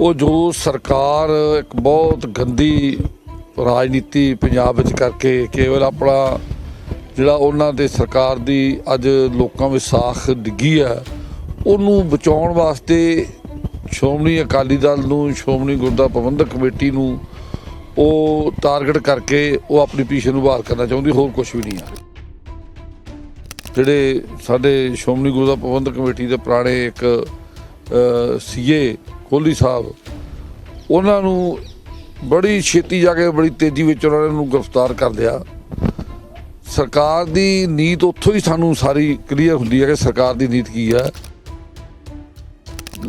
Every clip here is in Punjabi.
ਉਹ ਜੋ ਸਰਕਾਰ ਇੱਕ ਬਹੁਤ ਗੰਦੀ ਰਾਜਨੀਤੀ ਪੰਜਾਬ ਵਿੱਚ ਕਰਕੇ ਕੇਵਲ ਆਪਣਾ ਜਿਹੜਾ ਉਹਨਾਂ ਦੇ ਸਰਕਾਰ ਦੀ ਅੱਜ ਲੋਕਾਂ ਵਿੱਚ ਸਾਖ ਡਿੱਗੀ ਹੈ, ਉਹਨੂੰ ਬਚਾਉਣ ਵਾਸਤੇ ਸ਼੍ਰੋਮਣੀ ਅਕਾਲੀ ਦਲ ਨੂੰ, ਸ਼੍ਰੋਮਣੀ ਗੁਰਦੁਆਰਾ ਪ੍ਰਬੰਧਕ ਕਮੇਟੀ ਨੂੰ ਉਹ ਟਾਰਗੇਟ ਕਰਕੇ ਉਹ ਆਪਣੀ ਪੋਜੀਸ਼ਨ ਨੂੰ ਬਾਹਰ ਕਰਨਾ ਚਾਹੁੰਦੀ, ਹੋਰ ਕੁਝ ਵੀ ਨਹੀਂ ਆ। ਜਿਹੜੇ ਸਾਡੇ ਸ਼੍ਰੋਮਣੀ ਗੁਰਦੁਆਰਾ ਪ੍ਰਬੰਧਕ ਕਮੇਟੀ ਦੇ ਪੁਰਾਣੇ ਇੱਕ ਸੀਏ ਕੋਹਲੀ ਸਾਹਿਬ, ਉਹਨਾਂ ਨੂੰ ਬੜੀ ਛੇਤੀ ਜਾ ਕੇ, ਬੜੀ ਤੇਜ਼ੀ ਵਿੱਚ ਉਹਨਾਂ ਨੇ ਨੂੰ ਗ੍ਰਿਫਤਾਰ ਕਰ ਲਿਆ। ਸਰਕਾਰ ਦੀ ਨੀਤ ਉੱਥੋਂ ਹੀ ਸਾਨੂੰ ਸਾਰੀ ਕਲੀਅਰ ਹੁੰਦੀ ਹੈ ਕਿ ਸਰਕਾਰ ਦੀ ਨੀਤ ਕੀ ਹੈ।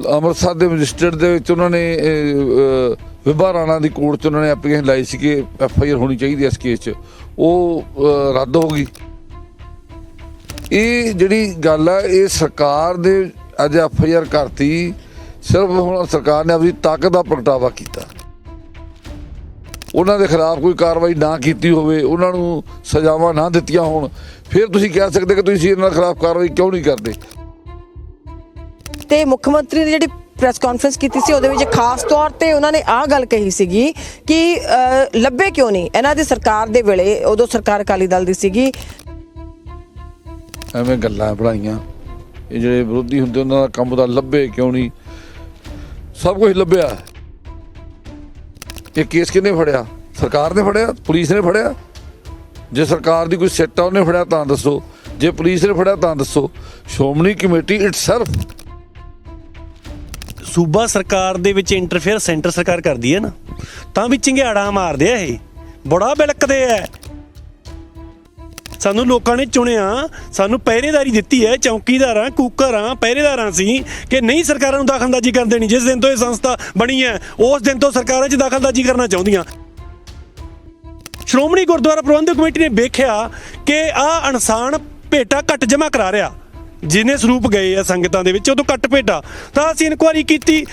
ਅੰਮ੍ਰਿਤਸਰ ਦੇ ਮੈਜਿਸਟਰੇਟ ਦੇ ਵਿੱਚ ਉਹਨਾਂ ਨੇ ਵਿਭਾ ਰਾਣਾ ਦੀ ਕੋਰਟ 'ਚ ਉਹਨਾਂ ਨੇ ਐਪਲੀਕੇਸ਼ਨ ਲਾਈ ਸੀ ਕਿ ਐਫ ਆਈ ਆਰ ਹੋਣੀ ਚਾਹੀਦੀ ਹੈ ਇਸ ਕੇਸ 'ਚ। ਉਹ ਰੱਦ ਹੋ ਗਈ। ਇਹ ਜਿਹੜੀ ਗੱਲ ਹੈ, ਇਹ ਸਰਕਾਰ ਦੇ ਅੱਜ ਐਫ ਆਈ ਆਰ ਕਰਤੀ ਸਿਰਫ ਹੁਣ ਸਰਕਾਰ ਨੇ ਆਪਣੀ ਤਾਕਤ ਦਾ ਪ੍ਰਗਟਾਵਾ ਕੀਤਾ। ਉਹਨਾਂ ਦੇ ਖਿਲਾਫ ਕੋਈ ਕਾਰਵਾਈ ਨਾ ਕੀਤੀ ਹੋਵੇ ਉਹਨਾਂ ਨੂੰ ਸਜ਼ਾਵਾਂ ਨਾ ਦਿੱਤੀਆਂ ਹੋਣ ਫਿਰ ਤੁਸੀਂ ਕਹਿ ਸਕਦੇ ਕਿ ਤੁਸੀਂ ਇਹਨਾਂ ਦੇ ਖਿਲਾਫ ਕਾਰਵਾਈ ਕਿਉਂ ਨਹੀਂ ਕਰਦੇ? ਤੇ ਮੁੱਖ ਮੰਤਰੀ ਨੇ ਜਿਹੜੀ ਪ੍ਰੈਸ ਕਾਨਫਰੰਸ ਕੀਤੀ ਸੀ ਉਹਦੇ ਵਿੱਚ ਖਾਸ ਤੌਰ ਤੇ ਉਹਨਾਂ ਨੇ ਆਹ ਗੱਲ ਕਹੀ ਸੀਗੀ ਕਿ ਲੱਭੇ ਕਿਉਂ ਨਹੀਂ? ਇਹਨਾਂ ਦੀ ਸਰਕਾਰ ਦੇ ਵੇਲੇ ਉਦੋਂ ਸਰਕਾਰ ਅਕਾਲੀ ਦਲ ਦੀ ਸੀਗੀ। ਐਵੇਂ ਗੱਲਾਂ ਬਣਾਈਆਂ। ਇਹ ਜਿਹੜੇ ਵਿਰੋਧੀ ਹੁੰਦੇ ਉਹਨਾਂ ਦਾ ਕੰਮ ਦਾ ਲੱਭੇ ਕਿਉਂ ਨਹੀਂ? ਸਭ ਕੁਝ ਲੱਭਿਆ। ਇਹ ਕੇਸ ਕਿਹਨੇ ਫੜਿਆ? ਸਰਕਾਰ ਨੇ ਫੜਿਆ? ਪੁਲਿਸ ਨੇ ਫੜਿਆ? ਜੇ ਸਰਕਾਰ ਦੀ ਕੋਈ ਸਿੱਟ ਆ, ਉਹਨੇ ਫੜਿਆ ਤਾਂ ਦੱਸੋ। ਜੇ ਪੁਲਿਸ ਨੇ ਫੜਿਆ ਤਾਂ ਦੱਸੋ। ਸ਼੍ਰੋਮਣੀ ਕਮੇਟੀ ਇਟਸੈਲਫ ਸੂਬਾ ਸਰਕਾਰ ਦੇ ਵਿੱਚ ਇੰਟਰਫੇਅਰ ਸੈਂਟਰ ਸਰਕਾਰ ਕਰਦੀ ਹੈ ਨਾ, ਤਾਂ ਵੀ ਚਿੰਗਿਆੜਾ ਮਾਰਦੇ ਆ ਇਹ। ਬੜਾ ਬਿਲਕਦੇ ਆ। ਸਾਨੂੰ ਲੋਕਾਂ ਨੇ ਚੁਣਿਆ, ਸਾਨੂੰ ਪਹਿਰੇਦਾਰੀ ਦਿੱਤੀ ਹੈ, ਚੌਕੀਦਾਰਾਂ, ਕੂਕਰਾਂ, ਪਹਿਰੇਦਾਰਾਂ ਸੀ ਕਿ ਨਹੀਂ ਸਰਕਾਰਾਂ ਨੂੰ ਦਾਖਲਦਾਜ਼ੀ ਕਰਨ ਦੇਣੀ, ਜਿਸ ਦਿਨ ਤੋਂ ਇਹ ਸੰਸਥਾ ਬਣੀ ਹੈ, ਉਸ ਦਿਨ ਤੋਂ ਸਰਕਾਰਾਂ 'ਚ ਦਾਖਲਦਾਜ਼ੀ ਕਰਨਾ ਚਾਹੁੰਦੀਆਂ। ਸ਼੍ਰੋਮਣੀ ਗੁਰਦੁਆਰਾ ਪ੍ਰਬੰਧਕ ਕਮੇਟੀ ਨੇ ਵੇਖਿਆ ਕਿ ਆਹ ਇਨਸਾਨ ਭੇਟਾ ਘੱਟ ਜਮ੍ਹਾਂ ਕਰਾ ਰਿਹਾ। ਜਿਨੇ ਸਰੂਪ ਗਏ ਆ ਸੰਗਤਾਂ ਦੇ ਵਿੱਚ ਉਦੋਂ ਘੱਟ ਭੇਟਾ। ਤਾਂ ਅਸੀਂ ਇਨਕੁਆਰੀ ਕੀਤੀ।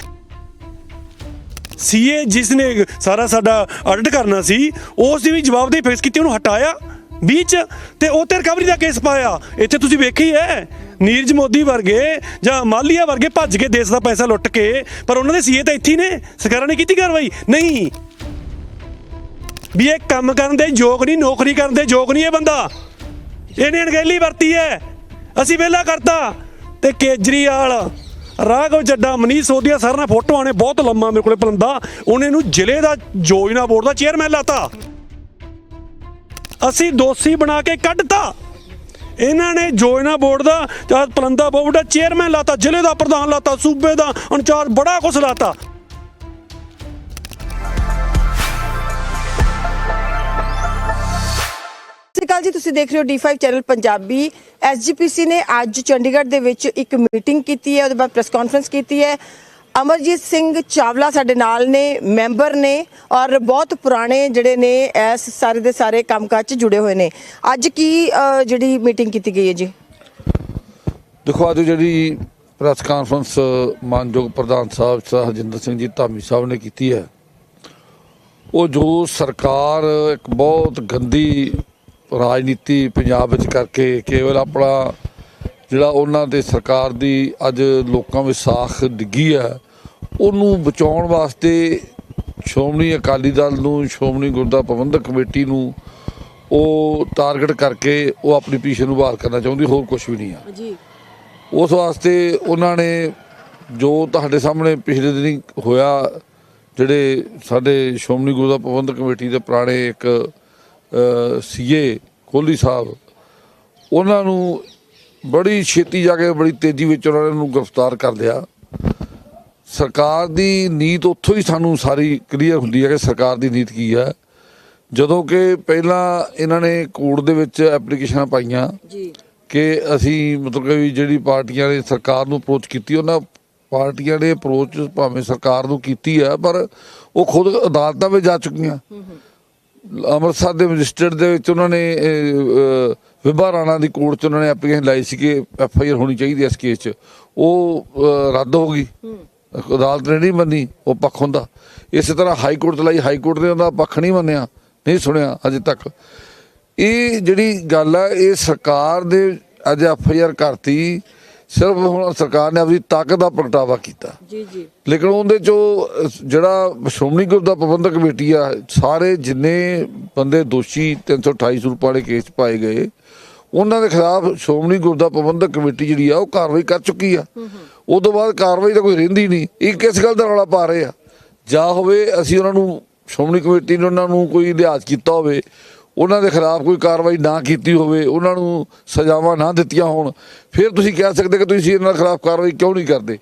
ਸੀਏ ਜਿਸ ਨੇ ਸਾਰਾ ਸਾਡਾ ਆਡਿਟ ਕਰਨਾ ਸੀ, ਉਸ ਦੀ ਵੀ ਜਵਾਬਦੇਹੀ ਫਿਕਸ ਕੀਤੀ, ਉਹਨੂੰ ਹਟਾਇਆ। ਵਿੱਚ ਤੇ ਉਹ ਤੇ ਰਿਕਵਰੀ ਦਾ ਕੇਸ ਪਾਇਆ। ਇੱਥੇ ਤੁਸੀਂ ਵੇਖੀ ਹੈ, ਨੀਰਜ ਮੋਦੀ ਵਰਗੇ ਜਾਂ ਮਾਲੀਆ ਵਰਗੇ ਭੱਜ ਕੇ ਦੇਸ਼ ਦਾ ਪੈਸਾ ਲੁੱਟ ਕੇ, ਪਰ ਉਹਨਾਂ ਦੇ ਸੀਏ ਤਾਂ ਇੱਥੇ ਨੇ। ਸਰਕਾਰਾਂ ਨੇ ਕੀਤੀ ਕਾਰਵਾਈ? ਨਹੀਂ। ਵੀ ਇਹ ਕੰਮ ਕਰਨ ਦੇ ਯੋਗ ਨਹੀਂ, ਨੌਕਰੀ ਕਰਨ ਦੇ ਯੋਗ ਨਹੀਂ ਇਹ ਬੰਦਾ। ਇਹਨੇ ਅਣਗਹਿਲੀ ਵਰਤੀ ਹੈ। ਅਸੀਂ ਵਿਹਲਾ ਕਰਤਾ। ਤੇ ਕੇਜਰੀਵਾਲ, ਰਾਘਵ ਜੱਡਾ, ਮਨੀਸ਼ ਸੋਧੀਆ ਸਰ ਨੇ ਫੋਟੋਆਂ ਨੇ, ਬਹੁਤ ਲੰਮਾ ਮੇਰੇ ਕੋਲੇ ਪਲੰਦਾ। ਉਹਨੇ ਨੂੰ ਜ਼ਿਲ੍ਹੇ ਦਾ, ਯੋਜਨਾ ਬੋਰਡ ਦਾ ਚੇਅਰਮੈਨ ਲਾਤਾ। ਅਸੀਂ ਦੋਸ਼ੀ ਬਣਾ ਕੇ ਕੱਢਤਾ। ਇਹਨਾਂ ਨੇ ਯੋਜਨਾ ਬੋਰਡ ਦਾ ਜਾਂ ਪਲੰਦਾ ਬੋਰਡ ਦਾ ਚੇਅਰਮੈਨ ਲਾਤਾ, ਜ਼ਿਲ੍ਹੇ ਦਾ ਪ੍ਰਧਾਨ ਲਾਤਾ, ਸੂਬੇ ਦਾ ਇੰਚਾਰਜ ਬੜਾ ਕੁਛ ਲਾਤਾ। ਸਤਿ ਸ਼੍ਰੀ ਅਕਾਲ ਜੀ, ਤੁਸੀਂ ਦੇਖ ਰਹੇ ਹੋ D5 ਚੈਨਲ ਪੰਜਾਬੀ। ਐਸਜੀਪੀਸੀ ਨੇ ਅੱਜ ਚੰਡੀਗੜ੍ਹ ਦੇ ਵਿੱਚ ਇੱਕ ਮੀਟਿੰਗ ਕੀਤੀ ਹੈ, ਉਹਦੇ ਬਾਅਦ ਪ੍ਰੈਸ ਕਾਨਫਰੰਸ ਕੀਤੀ ਹੈ। ਅਮਰਜੀਤ ਸਿੰਘ ਚਾਵਲਾ ਸਾਡੇ ਨਾਲ ਨੇ ਮੈਂਬਰ ਨੇ ਔਰ ਬਹੁਤ ਪੁਰਾਣੇ ਜਿਹੜੇ ਨੇ ਇਸ ਸਾਰੇ ਦੇ ਸਾਰੇ ਕੰਮਕਾਜ 'ਚ ਜੁੜੇ ਹੋਏ ਨੇ। ਅੱਜ ਕੀ ਅਹ, ਜਿਹੜੀ ਮੀਟਿੰਗ ਕੀਤੀ ਗਈ ਹੈ ਜੀ? ਦੇਖੋ ਅੱਜ ਜਿਹੜੀ ਪ੍ਰੈਸ ਕਾਨਫਰੰਸ ਮਾਨਯੋਗ ਪ੍ਰਧਾਨ ਸਾਹਿਬ ਸਰ ਹਰਜਿੰਦਰ ਸਿੰਘ ਜੀ ਧਾਮੀ ਸਾਹਿਬ ਨੇ ਕੀਤੀ ਹੈ ਉਹ ਜੋ ਸਰਕਾਰ ਇੱਕ ਬਹੁਤ ਗੰਦੀ ਰਾਜਨੀਤੀ ਪੰਜਾਬ ਵਿੱਚ ਕਰਕੇ ਕੇਵਲ ਆਪਣਾ ਜਿਹੜਾ ਉਹਨਾਂ ਦੇ ਸਰਕਾਰ ਦੀ ਅੱਜ ਲੋਕਾਂ ਵਿੱਚ ਸਾਖ ਡਿੱਗੀ ਹੈ ਉਹਨੂੰ ਬਚਾਉਣ ਵਾਸਤੇ ਸ਼੍ਰੋਮਣੀ ਅਕਾਲੀ ਦਲ ਨੂੰ ਸ਼੍ਰੋਮਣੀ ਗੁਰਦੁਆਰਾ ਪ੍ਰਬੰਧਕ ਕਮੇਟੀ ਨੂੰ ਉਹ ਟਾਰਗੇਟ ਕਰਕੇ ਉਹ ਆਪਣੀ ਪੋਜੀਸ਼ਨ ਨੂੰ ਬਹਾਲ ਕਰਨਾ ਚਾਹੁੰਦੀ ਹੋਰ ਕੁਝ ਵੀ ਨਹੀਂ ਆ। ਜੀ। ਉਸ ਵਾਸਤੇ ਉਹਨਾਂ ਨੇ ਜੋ ਤੁਹਾਡੇ ਸਾਹਮਣੇ ਪਿਛਲੇ ਦਿਨੀ ਹੋਇਆ ਜਿਹੜੇ ਸਾਡੇ ਸ਼੍ਰੋਮਣੀ ਗੁਰਦੁਆਰਾ ਪ੍ਰਬੰਧਕ ਕਮੇਟੀ ਦੇ ਪੁਰਾਣੇ ਇੱਕ ਸੀਏ ਕੋਹਲੀ ਸਾਹਿਬ ਉਹਨਾਂ ਨੂੰ ਬੜੀ ਛੇਤੀ ਜਾ ਕੇ ਬੜੀ ਤੇਜ਼ੀ ਵਿੱਚ ਉਹਨਾਂ ਨੂੰ ਗ੍ਰਿਫਤਾਰ ਕਰ ਲਿਆ। ਸਰਕਾਰ ਦੀ ਨੀਤ ਉੱਥੋਂ ਹੀ ਸਾਨੂੰ ਸਾਰੀ ਕਲੀਅਰ ਹੁੰਦੀ ਹੈ ਕਿ ਸਰਕਾਰ ਦੀ ਨੀਤ ਕੀ ਹੈ। ਜਦੋਂ ਕਿ ਪਹਿਲਾਂ ਇਹਨਾਂ ਨੇ ਕੋਰਟ ਦੇ ਵਿੱਚ ਐਪਲੀਕੇਸ਼ਨਾਂ ਪਾਈਆਂ ਜੀ। ਕਿ ਅਸੀਂ ਮਤਲਬ ਕਿ ਜਿਹੜੀ ਪਾਰਟੀਆਂ ਨੇ ਸਰਕਾਰ ਨੂੰ ਅਪਰੋਚ ਕੀਤੀ ਉਹਨਾਂ ਪਾਰਟੀਆਂ ਨੇ ਅਪਰੋਚ ਭਾਵੇਂ ਸਰਕਾਰ ਨੂੰ ਕੀਤੀ ਹੈ ਪਰ ਉਹ ਖੁਦ ਅਦਾਲਤਾਂ ਵਿੱਚ ਜਾ ਚੁੱਕੀਆਂ। ਅੰਮ੍ਰਿਤਸਰ ਦੇ ਮੈਜਿਸਟਰੇਟ ਦੇ ਵਿੱਚ ਉਹਨਾਂ ਨੇ ਵਿਭਾ ਰਾਣਾ ਦੀ ਕੋਰਟ 'ਚ ਉਹਨਾਂ ਨੇ ਐਪਲੀਕੇਸ਼ਨ ਲਾਈ ਸੀ ਕਿ ਐਫ ਆਈ ਆਰ ਹੋਣੀ ਚਾਹੀਦੀ ਇਸ ਕੇਸ 'ਚ। ਉਹ ਰੱਦ ਹੋ ਗਈ। ਅਦਾਲਤ ਨੇ ਨਹੀਂ ਮੰਨੀ ਉਹ ਪੱਖ ਹੁੰਦਾ। ਇਸੇ ਤਰ੍ਹਾਂ ਹਾਈ ਕੋਰਟ ਲਈ ਹਾਈ ਕੋਰਟ ਨੇ ਉਹਦਾ ਪੱਖ ਨਹੀਂ ਮੰਨਿਆ ਨਹੀਂ ਸੁਣਿਆ ਅਜੇ ਤੱਕ। ਇਹ ਜਿਹੜੀ ਗੱਲ ਹੈ ਇਹ ਸਰਕਾਰ ਦੇ ਅੱਜ ਐਫ ਆਰ ਕਰਤੀ ਸਿਰਫ ਹੁਣ ਸਰਕਾਰ ਨੇ ਆਪਣੀ ਤਾਕਤ ਦਾ ਪ੍ਰਗਟਾਵਾ ਕੀਤਾ। ਜੀ ਜੀ। ਲੇਕਿਨ ਉਹਦੇ ਚੋਂ ਜਿਹੜਾ ਸ਼੍ਰੋਮਣੀ ਗੁਰਦਾ ਪ੍ਰਬੰਧਕ ਕਮੇਟੀ ਆ ਸਾਰੇ ਜਿੰਨੇ ਬੰਦੇ ਦੋਸ਼ੀ 328 ਸਰੂਪ ਵਾਲੇ ਕੇਸ ਪਾਏ ਗਏ ਉਹਨਾਂ ਦੇ ਖਿਲਾਫ ਸ਼੍ਰੋਮਣੀ ਗੁਰਦਾ ਪ੍ਰਬੰਧਕ ਕਮੇਟੀ ਜਿਹੜੀ ਆ ਉਹ ਕਾਰਵਾਈ ਕਰ ਚੁੱਕੀ ਆ। ਉਸ ਤੋਂ ਬਾਅਦ ਕਾਰਵਾਈ ਤਾਂ ਕੋਈ ਰਹਿੰਦੀ ਨਹੀਂ। ਇਹ ਕਿਸ ਗੱਲ ਦਾ ਰੌਲਾ ਪਾ ਰਹੇ ਆ। ਜਾਂ ਹੋਵੇ ਅਸੀਂ ਉਹਨਾਂ ਨੂੰ, ਸ਼੍ਰੋਮਣੀ ਕਮੇਟੀ ਨੇ ਉਹਨਾਂ ਨੂੰ ਕੋਈ ਲਿਹਾਜ਼ ਕੀਤਾ ਹੋਵੇ, ਉਹਨਾਂ ਦੇ ਖਿਲਾਫ ਕੋਈ ਕਾਰਵਾਈ ਨਾ ਕੀਤੀ ਹੋਵੇ, ਉਹਨਾਂ ਨੂੰ ਸਜ਼ਾਵਾਂ ਨਾ ਦਿੱਤੀਆਂ ਹੋਣ, ਫਿਰ ਤੁਸੀਂ ਕਹਿ ਸਕਦੇ ਕਿ ਤੁਸੀਂ ਇਹਨਾਂ ਖਿਲਾਫ ਕਾਰਵਾਈ ਕਿਉਂ ਨਹੀਂ ਕਰਦੇ?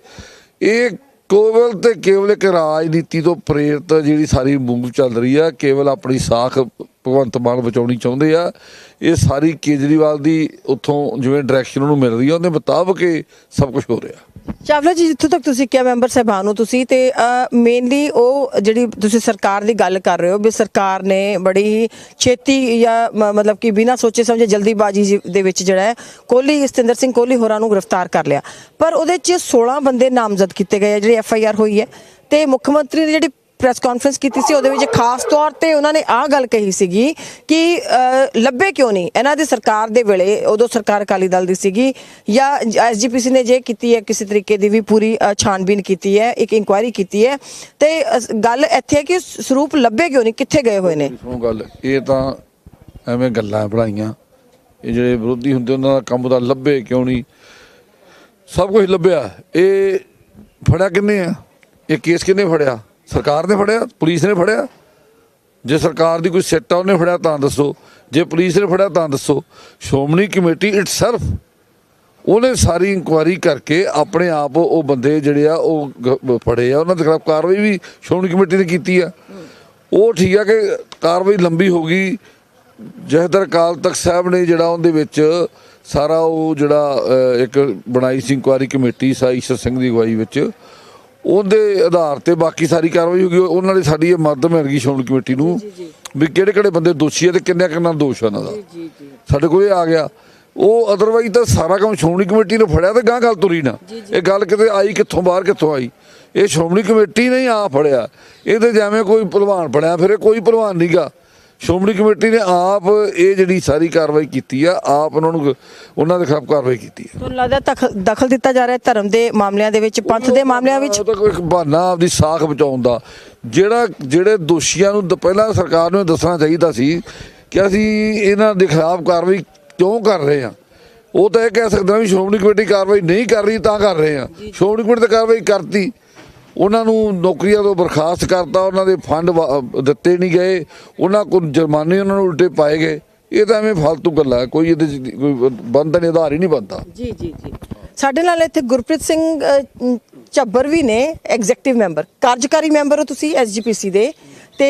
ਇਹ ਕੇਵਲ ਤੇ ਕੇਵਲ ਇੱਕ ਰਾਜਨੀਤੀ ਤੋਂ ਪ੍ਰੇਰਿਤ ਜਿਹੜੀ ਸਾਰੀ ਮੂਵ ਚੱਲ ਰਹੀ ਆ, ਕੇਵਲ ਆਪਣੀ ਸਾਖ ਭਗਵੰਤ ਮਾਨ ਬਚਾਉਣੀ ਚਾਹੁੰਦੇ ਆ। ਇਹ ਸਾਰੀ ਕੇਜਰੀਵਾਲ ਦੀ ਉੱਥੋਂ ਜਿਵੇਂ ਡਾਇਰੈਕਸ਼ਨ ਉਹਨੂੰ ਮਿਲ ਰਹੀ ਆ, ਉਹਦੇ ਮੁਤਾਬਕ ਇਹ ਸਭ ਕੁਝ ਹੋ ਰਿਹਾ। ਚਾਵਲਾ ਜੀ, ਜਿੱਥੋਂ ਤੱਕ ਤੁਸੀਂ ਕਿਹਾ ਮੈਂਬਰ ਸਾਹਿਬਾਨ ਹੋ ਤੁਸੀਂ, ਤੇ ਮੇਨਲੀ ਉਹ ਜਿਹੜੀ ਤੁਸੀਂ ਸਰਕਾਰ ਦੀ ਗੱਲ ਕਰ ਰਹੇ ਹੋ ਵੀ ਸਰਕਾਰ ਨੇ ਬੜੀ ਹੀ ਛੇਤੀ ਜਾਂ ਮਤਲਬ ਕਿ ਬਿਨਾਂ ਸੋਚੇ ਸਮਝੇ ਜਲਦੀਬਾਜ਼ੀ ਦੇ ਵਿੱਚ ਜਿਹੜਾ ਹੈ, ਕੋਹਲੀ, ਸਤਿੰਦਰ ਸਿੰਘ ਕੋਹਲੀ ਹੋਰਾਂ ਨੂੰ ਗ੍ਰਿਫਤਾਰ ਕਰ ਲਿਆ। ਪਰ ਉਹਦੇ 'ਚ 16 ਬੰਦੇ ਨਾਮਜ਼ਦ ਕੀਤੇ ਗਏ ਆ, ਜਿਹੜੀ ਐਫ ਆਈ ਆਰ ਹੋਈ ਹੈ, ਤੇ ਮੁੱਖ ਮੰਤਰੀ ਨੇ ਜਿਹੜੀ ਪ੍ਰੈਸ ਕਾਨਫਰੰਸ ਕੀਤੀ ਸੀ, ਉਹਦੇ ਵਿੱਚ ਖਾਸ ਤੌਰ ਤੇ ਉਹਨਾਂ ਨੇ ਆਹ ਗੱਲ ਕਹੀ ਸੀਗੀ ਕਿ ਲੱਭੇ ਕਿਉਂ ਨਹੀਂ? ਇਹਨਾਂ ਦੀ ਸਰਕਾਰ ਦੇ ਵੇਲੇ ਉਦੋਂ ਸਰਕਾਰ ਅਕਾਲੀ ਦਲ ਦੀ ਸੀਗੀ ਜਾਂ ਐਸਜੀਪੀਸੀ ਨੇ ਜੇ ਕੀਤੀ ਹੈ, ਕਿਸੇ ਤਰੀਕੇ ਦੀ ਵੀ ਪੂਰੀ ਛਾਣਬੀਨ ਕੀਤੀ ਹੈ, ਇੱਕ ਇਨਕੁਆਇਰੀ ਕੀਤੀ ਹੈ, ਤੇ ਗੱਲ ਇੱਥੇ ਹੈ ਕਿ ਸਰੂਪ ਲੱਭੇ ਕਿਉਂ ਨਹੀਂ? ਕਿੱਥੇ ਗਏ ਹੋਏ ਨੇ? ਗੱਲ, ਇਹ ਤਾਂ ਐਵੇਂ ਗੱਲਾਂ ਬਣਾਈਆਂ। ਇਹ ਜਿਹੜੇ ਵਿਰੋਧੀ ਹੁੰਦੇ, ਉਹਨਾਂ ਦਾ ਕੰਮ ਦਾ ਲੱਭੇ ਕਿਉਂ ਨਹੀਂ? ਸਭ ਕੁਝ ਲੱਭਿਆ। ਇਹ ਫੜਿਆ ਕਿੰਨੇ ਆ? ਇਹ ਕੇਸ ਕਿੰਨੇ ਫੜਿਆ? ਸਰਕਾਰ ਨੇ ਫੜਿਆ, ਪੁਲਿਸ ਨੇ ਫੜਿਆ। ਜੇ ਸਰਕਾਰ ਦੀ ਕੋਈ ਸਿੱਟ ਆ, ਉਹਨੇ ਫੜਿਆ ਤਾਂ ਦੱਸੋ। ਜੇ ਪੁਲਿਸ ਨੇ ਫੜਿਆ ਤਾਂ ਦੱਸੋ। ਸ਼੍ਰੋਮਣੀ ਕਮੇਟੀ ਇਟਸੈਲਫ ਉਹਨੇ ਸਾਰੀ ਇਨਕੁਆਇਰੀ ਕਰਕੇ ਆਪਣੇ ਆਪ ਉਹ ਬੰਦੇ ਜਿਹੜੇ ਆ, ਉਹ ਫੜੇ ਆ। ਉਹਨਾਂ ਦੇ ਖਿਲਾਫ ਕਾਰਵਾਈ ਵੀ ਸ਼੍ਰੋਮਣੀ ਕਮੇਟੀ ਨੇ ਕੀਤੀ ਆ। ਉਹ ਠੀਕ ਆ ਕਿ ਕਾਰਵਾਈ ਲੰਬੀ ਹੋ ਗਈ। ਜਹਦਰ ਅਕਾਲ ਤਖਤ ਸਾਹਿਬ ਨੇ ਜਿਹੜਾ ਉਹਦੇ ਵਿੱਚ ਸਾਰਾ ਉਹ ਜਿਹੜਾ ਇੱਕ ਬਣਾਈ ਸੀ ਇਨਕੁਆਇਰੀ ਕਮੇਟੀ ਸਾਈਸ਼ਰ ਸਿੰਘ ਦੀ ਅਗਵਾਈ ਵਿੱਚ। ਉਹਦੇ ਆਧਾਰ ਤੇ ਬਾਕੀ ਸਾਰੀ ਕਾਰਵਾਈ ਹੋ ਗਈ ਉਹਨਾਂ ਨੇ ਸਾਡੀ ਇਹ ਮਦਦ ਮਿਲ ਗਈ ਸ਼੍ਰੋਮਣੀ ਕਮੇਟੀ ਨੂੰ ਵੀ ਕਿਹੜੇ ਕਿਹੜੇ ਬੰਦੇ ਦੋਸ਼ੀ ਆ ਤੇ ਕਿੰਨਾ ਕਿੰਨਾ ਦੋਸ਼ ਆ ਉਹਨਾਂ ਦਾ। ਸਾਡੇ ਕੋਲ ਇਹ ਆ ਗਿਆ। ਉਹ ਅਦਰਵਾਈਜ਼ ਤਾਂ ਸਾਰਾ ਕੰਮ ਸ਼੍ਰੋਮਣੀ ਕਮੇਟੀ ਨੇ ਫੜਿਆ ਤੇ ਗਾਂ ਗੱਲ ਤੁਰੀ ਨਾ। ਇਹ ਗੱਲ ਕਿਤੇ ਆਈ ਕਿੱਥੋਂ ਬਾਹਰ ਕਿੱਥੋਂ ਆਈ? ਇਹ ਸ਼੍ਰੋਮਣੀ ਕਮੇਟੀ ਨੇ ਆ ਫੜਿਆ। ਇਹਦੇ ਜਿਵੇਂ ਕੋਈ ਭਲਵਾਨ ਫੜਿਆ ਫਿਰ ਕੋਈ ਭਲਵਾਨ ਨਹੀਂਗਾ ਸ਼੍ਰੋਮਣੀ ਕਮੇਟੀ ਨੇ ਆਪ ਇਹ ਜਿਹੜੀ ਸਾਰੀ ਕਾਰਵਾਈ ਕੀਤੀ ਆ ਆਪ ਉਹਨਾਂ ਨੂੰ ਉਹਨਾਂ ਦੇ ਖਿਲਾਫ ਕਾਰਵਾਈ ਕੀਤੀ ਹੈ ਤੁਹਾਨੂੰ ਲੱਗਦਾ ਦਖਲ- ਦਿੱਤਾ ਜਾ ਰਿਹਾ ਹੈ ਧਰਮ ਦੇ ਮਾਮਲਿਆਂ ਦੇ ਵਿੱਚ ਪੰਥ ਦੇ ਮਾਮਲਿਆਂ ਵਿੱਚ? ਉਹ ਤਾਂ ਕੋਈ ਇੱਕ ਬਹਾਨਾ ਆਪਦੀ ਸਾਖ ਬਚਾਉਣ ਦਾ। ਜਿਹੜਾ ਜਿਹੜੇ ਦੋਸ਼ੀਆਂ ਨੂੰ ਪਹਿਲਾਂ ਸਰਕਾਰ ਨੂੰ ਦੱਸਣਾ ਚਾਹੀਦਾ ਸੀ ਕਿ ਅਸੀਂ ਇਹਨਾਂ ਦੇ ਖਿਲਾਫ ਕਾਰਵਾਈ ਕਿਉਂ ਕਰ ਰਹੇ ਹਾਂ। ਉਹ ਤਾਂ ਇਹ ਕਹਿ ਸਕਦਾ ਵੀ ਸ਼੍ਰੋਮਣੀ ਕਮੇਟੀ ਕਾਰਵਾਈ ਨਹੀਂ ਕਰ ਰਹੀ ਤਾਂ ਕਰ ਰਹੇ ਹਾਂ। ਸ਼੍ਰੋਮਣੀ ਕਮੇਟੀ ਤਾਂ ਕਾਰਵਾਈ ਕਰਤੀ। ਉਹਨਾਂ ਨੂੰ ਨੌਕਰੀਆਂ ਤੋਂ ਬਰਖਾਸਤ ਕਰਤਾ ਉਹਨਾਂ ਦੇ ਫੰਡ ਦਿੱਤੇ ਨਹੀਂ ਗਏ ਉਹਨਾਂ ਕੋਲ ਜੁਰਮਾਨੇ ਉਹਨਾਂ ਨੂੰ ਉਲਟੇ ਪਾਏ ਗਏ। ਇਹ ਤਾਂ ਐਵੇਂ ਫालतू ਗੱਲਾਂ ਕੋਈ ਇਹਦੇ ਕੋਈ ਬੰਧਨ ਆਧਾਰ ਹੀ ਨਹੀਂ ਬਣਦਾ। ਜੀ ਜੀ ਜੀ। ਸਾਡੇ ਨਾਲ ਇੱਥੇ ਗੁਰਪ੍ਰੀਤ ਸਿੰਘ ਅ, ਵੀ ਨੇ ਐਗਜ਼ੈਕਟਿਵ ਮੈਂਬਰ ਕਾਰਜਕਾਰੀ ਮੈਂਬਰ ਹੋ ਤੁਸੀਂ ਐਸਜੀਪੀਸੀ ਦੇ। ਤੇ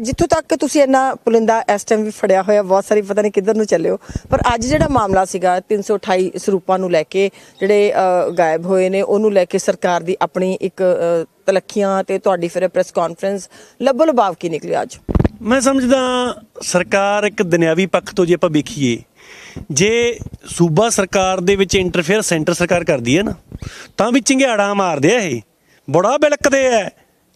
ਜਿੱਥੋਂ ਤੱਕ ਤੁਸੀਂ ਇੰਨਾ ਪੁਲਿੰਦਾ ਇਸ ਟਾਈਮ ਵੀ ਫੜਿਆ ਹੋਇਆ ਬਹੁਤ ਸਾਰੀ ਪਤਾ ਨਹੀਂ ਕਿੱਧਰ ਨੂੰ ਚੱਲਿਓ ਪਰ ਅੱਜ ਜਿਹੜਾ ਮਾਮਲਾ ਸੀਗਾ 328 ਸਰੂਪਾਂ ਨੂੰ ਲੈ ਕੇ ਜਿਹੜੇ ਗਾਇਬ ਹੋਏ ਨੇ ਉਹਨੂੰ ਲੈ ਕੇ ਸਰਕਾਰ ਦੀ ਆਪਣੀ ਇੱਕ ਅ, ਤਲੱਖੀਆਂ ਤੇ ਤੁਹਾਡੀ ਫਿਰ ਪ੍ਰੈਸ ਕਾਨਫਰੰਸ ਲੱਭੋ ਲਬਾਵ ਕੀ ਨਿਕਲੀ ਅੱਜ? ਮੈਂ ਸਮਝਦਾ ਸਰਕਾਰ ਇੱਕ ਦੁਨਿਆਵੀ ਪੱਖ ਤੋਂ ਜੇ ਆਪਾਂ ਵੇਖੀਏ ਜੇ ਸੂਬਾ ਸਰਕਾਰ ਦੇ ਵਿੱਚ ਇੰਟਰਫੇਅਰ ਸੈਂਟਰ ਸਰਕਾਰ ਕਰਦੀ ਹੈ ਨਾ ਤਾਂ ਵੀ ਚਿੰਗਿਆੜਾ ਮਾਰਦੇ ਆ ਇਹ ਬੜਾ ਬਿਲਕਦੇ ਆ।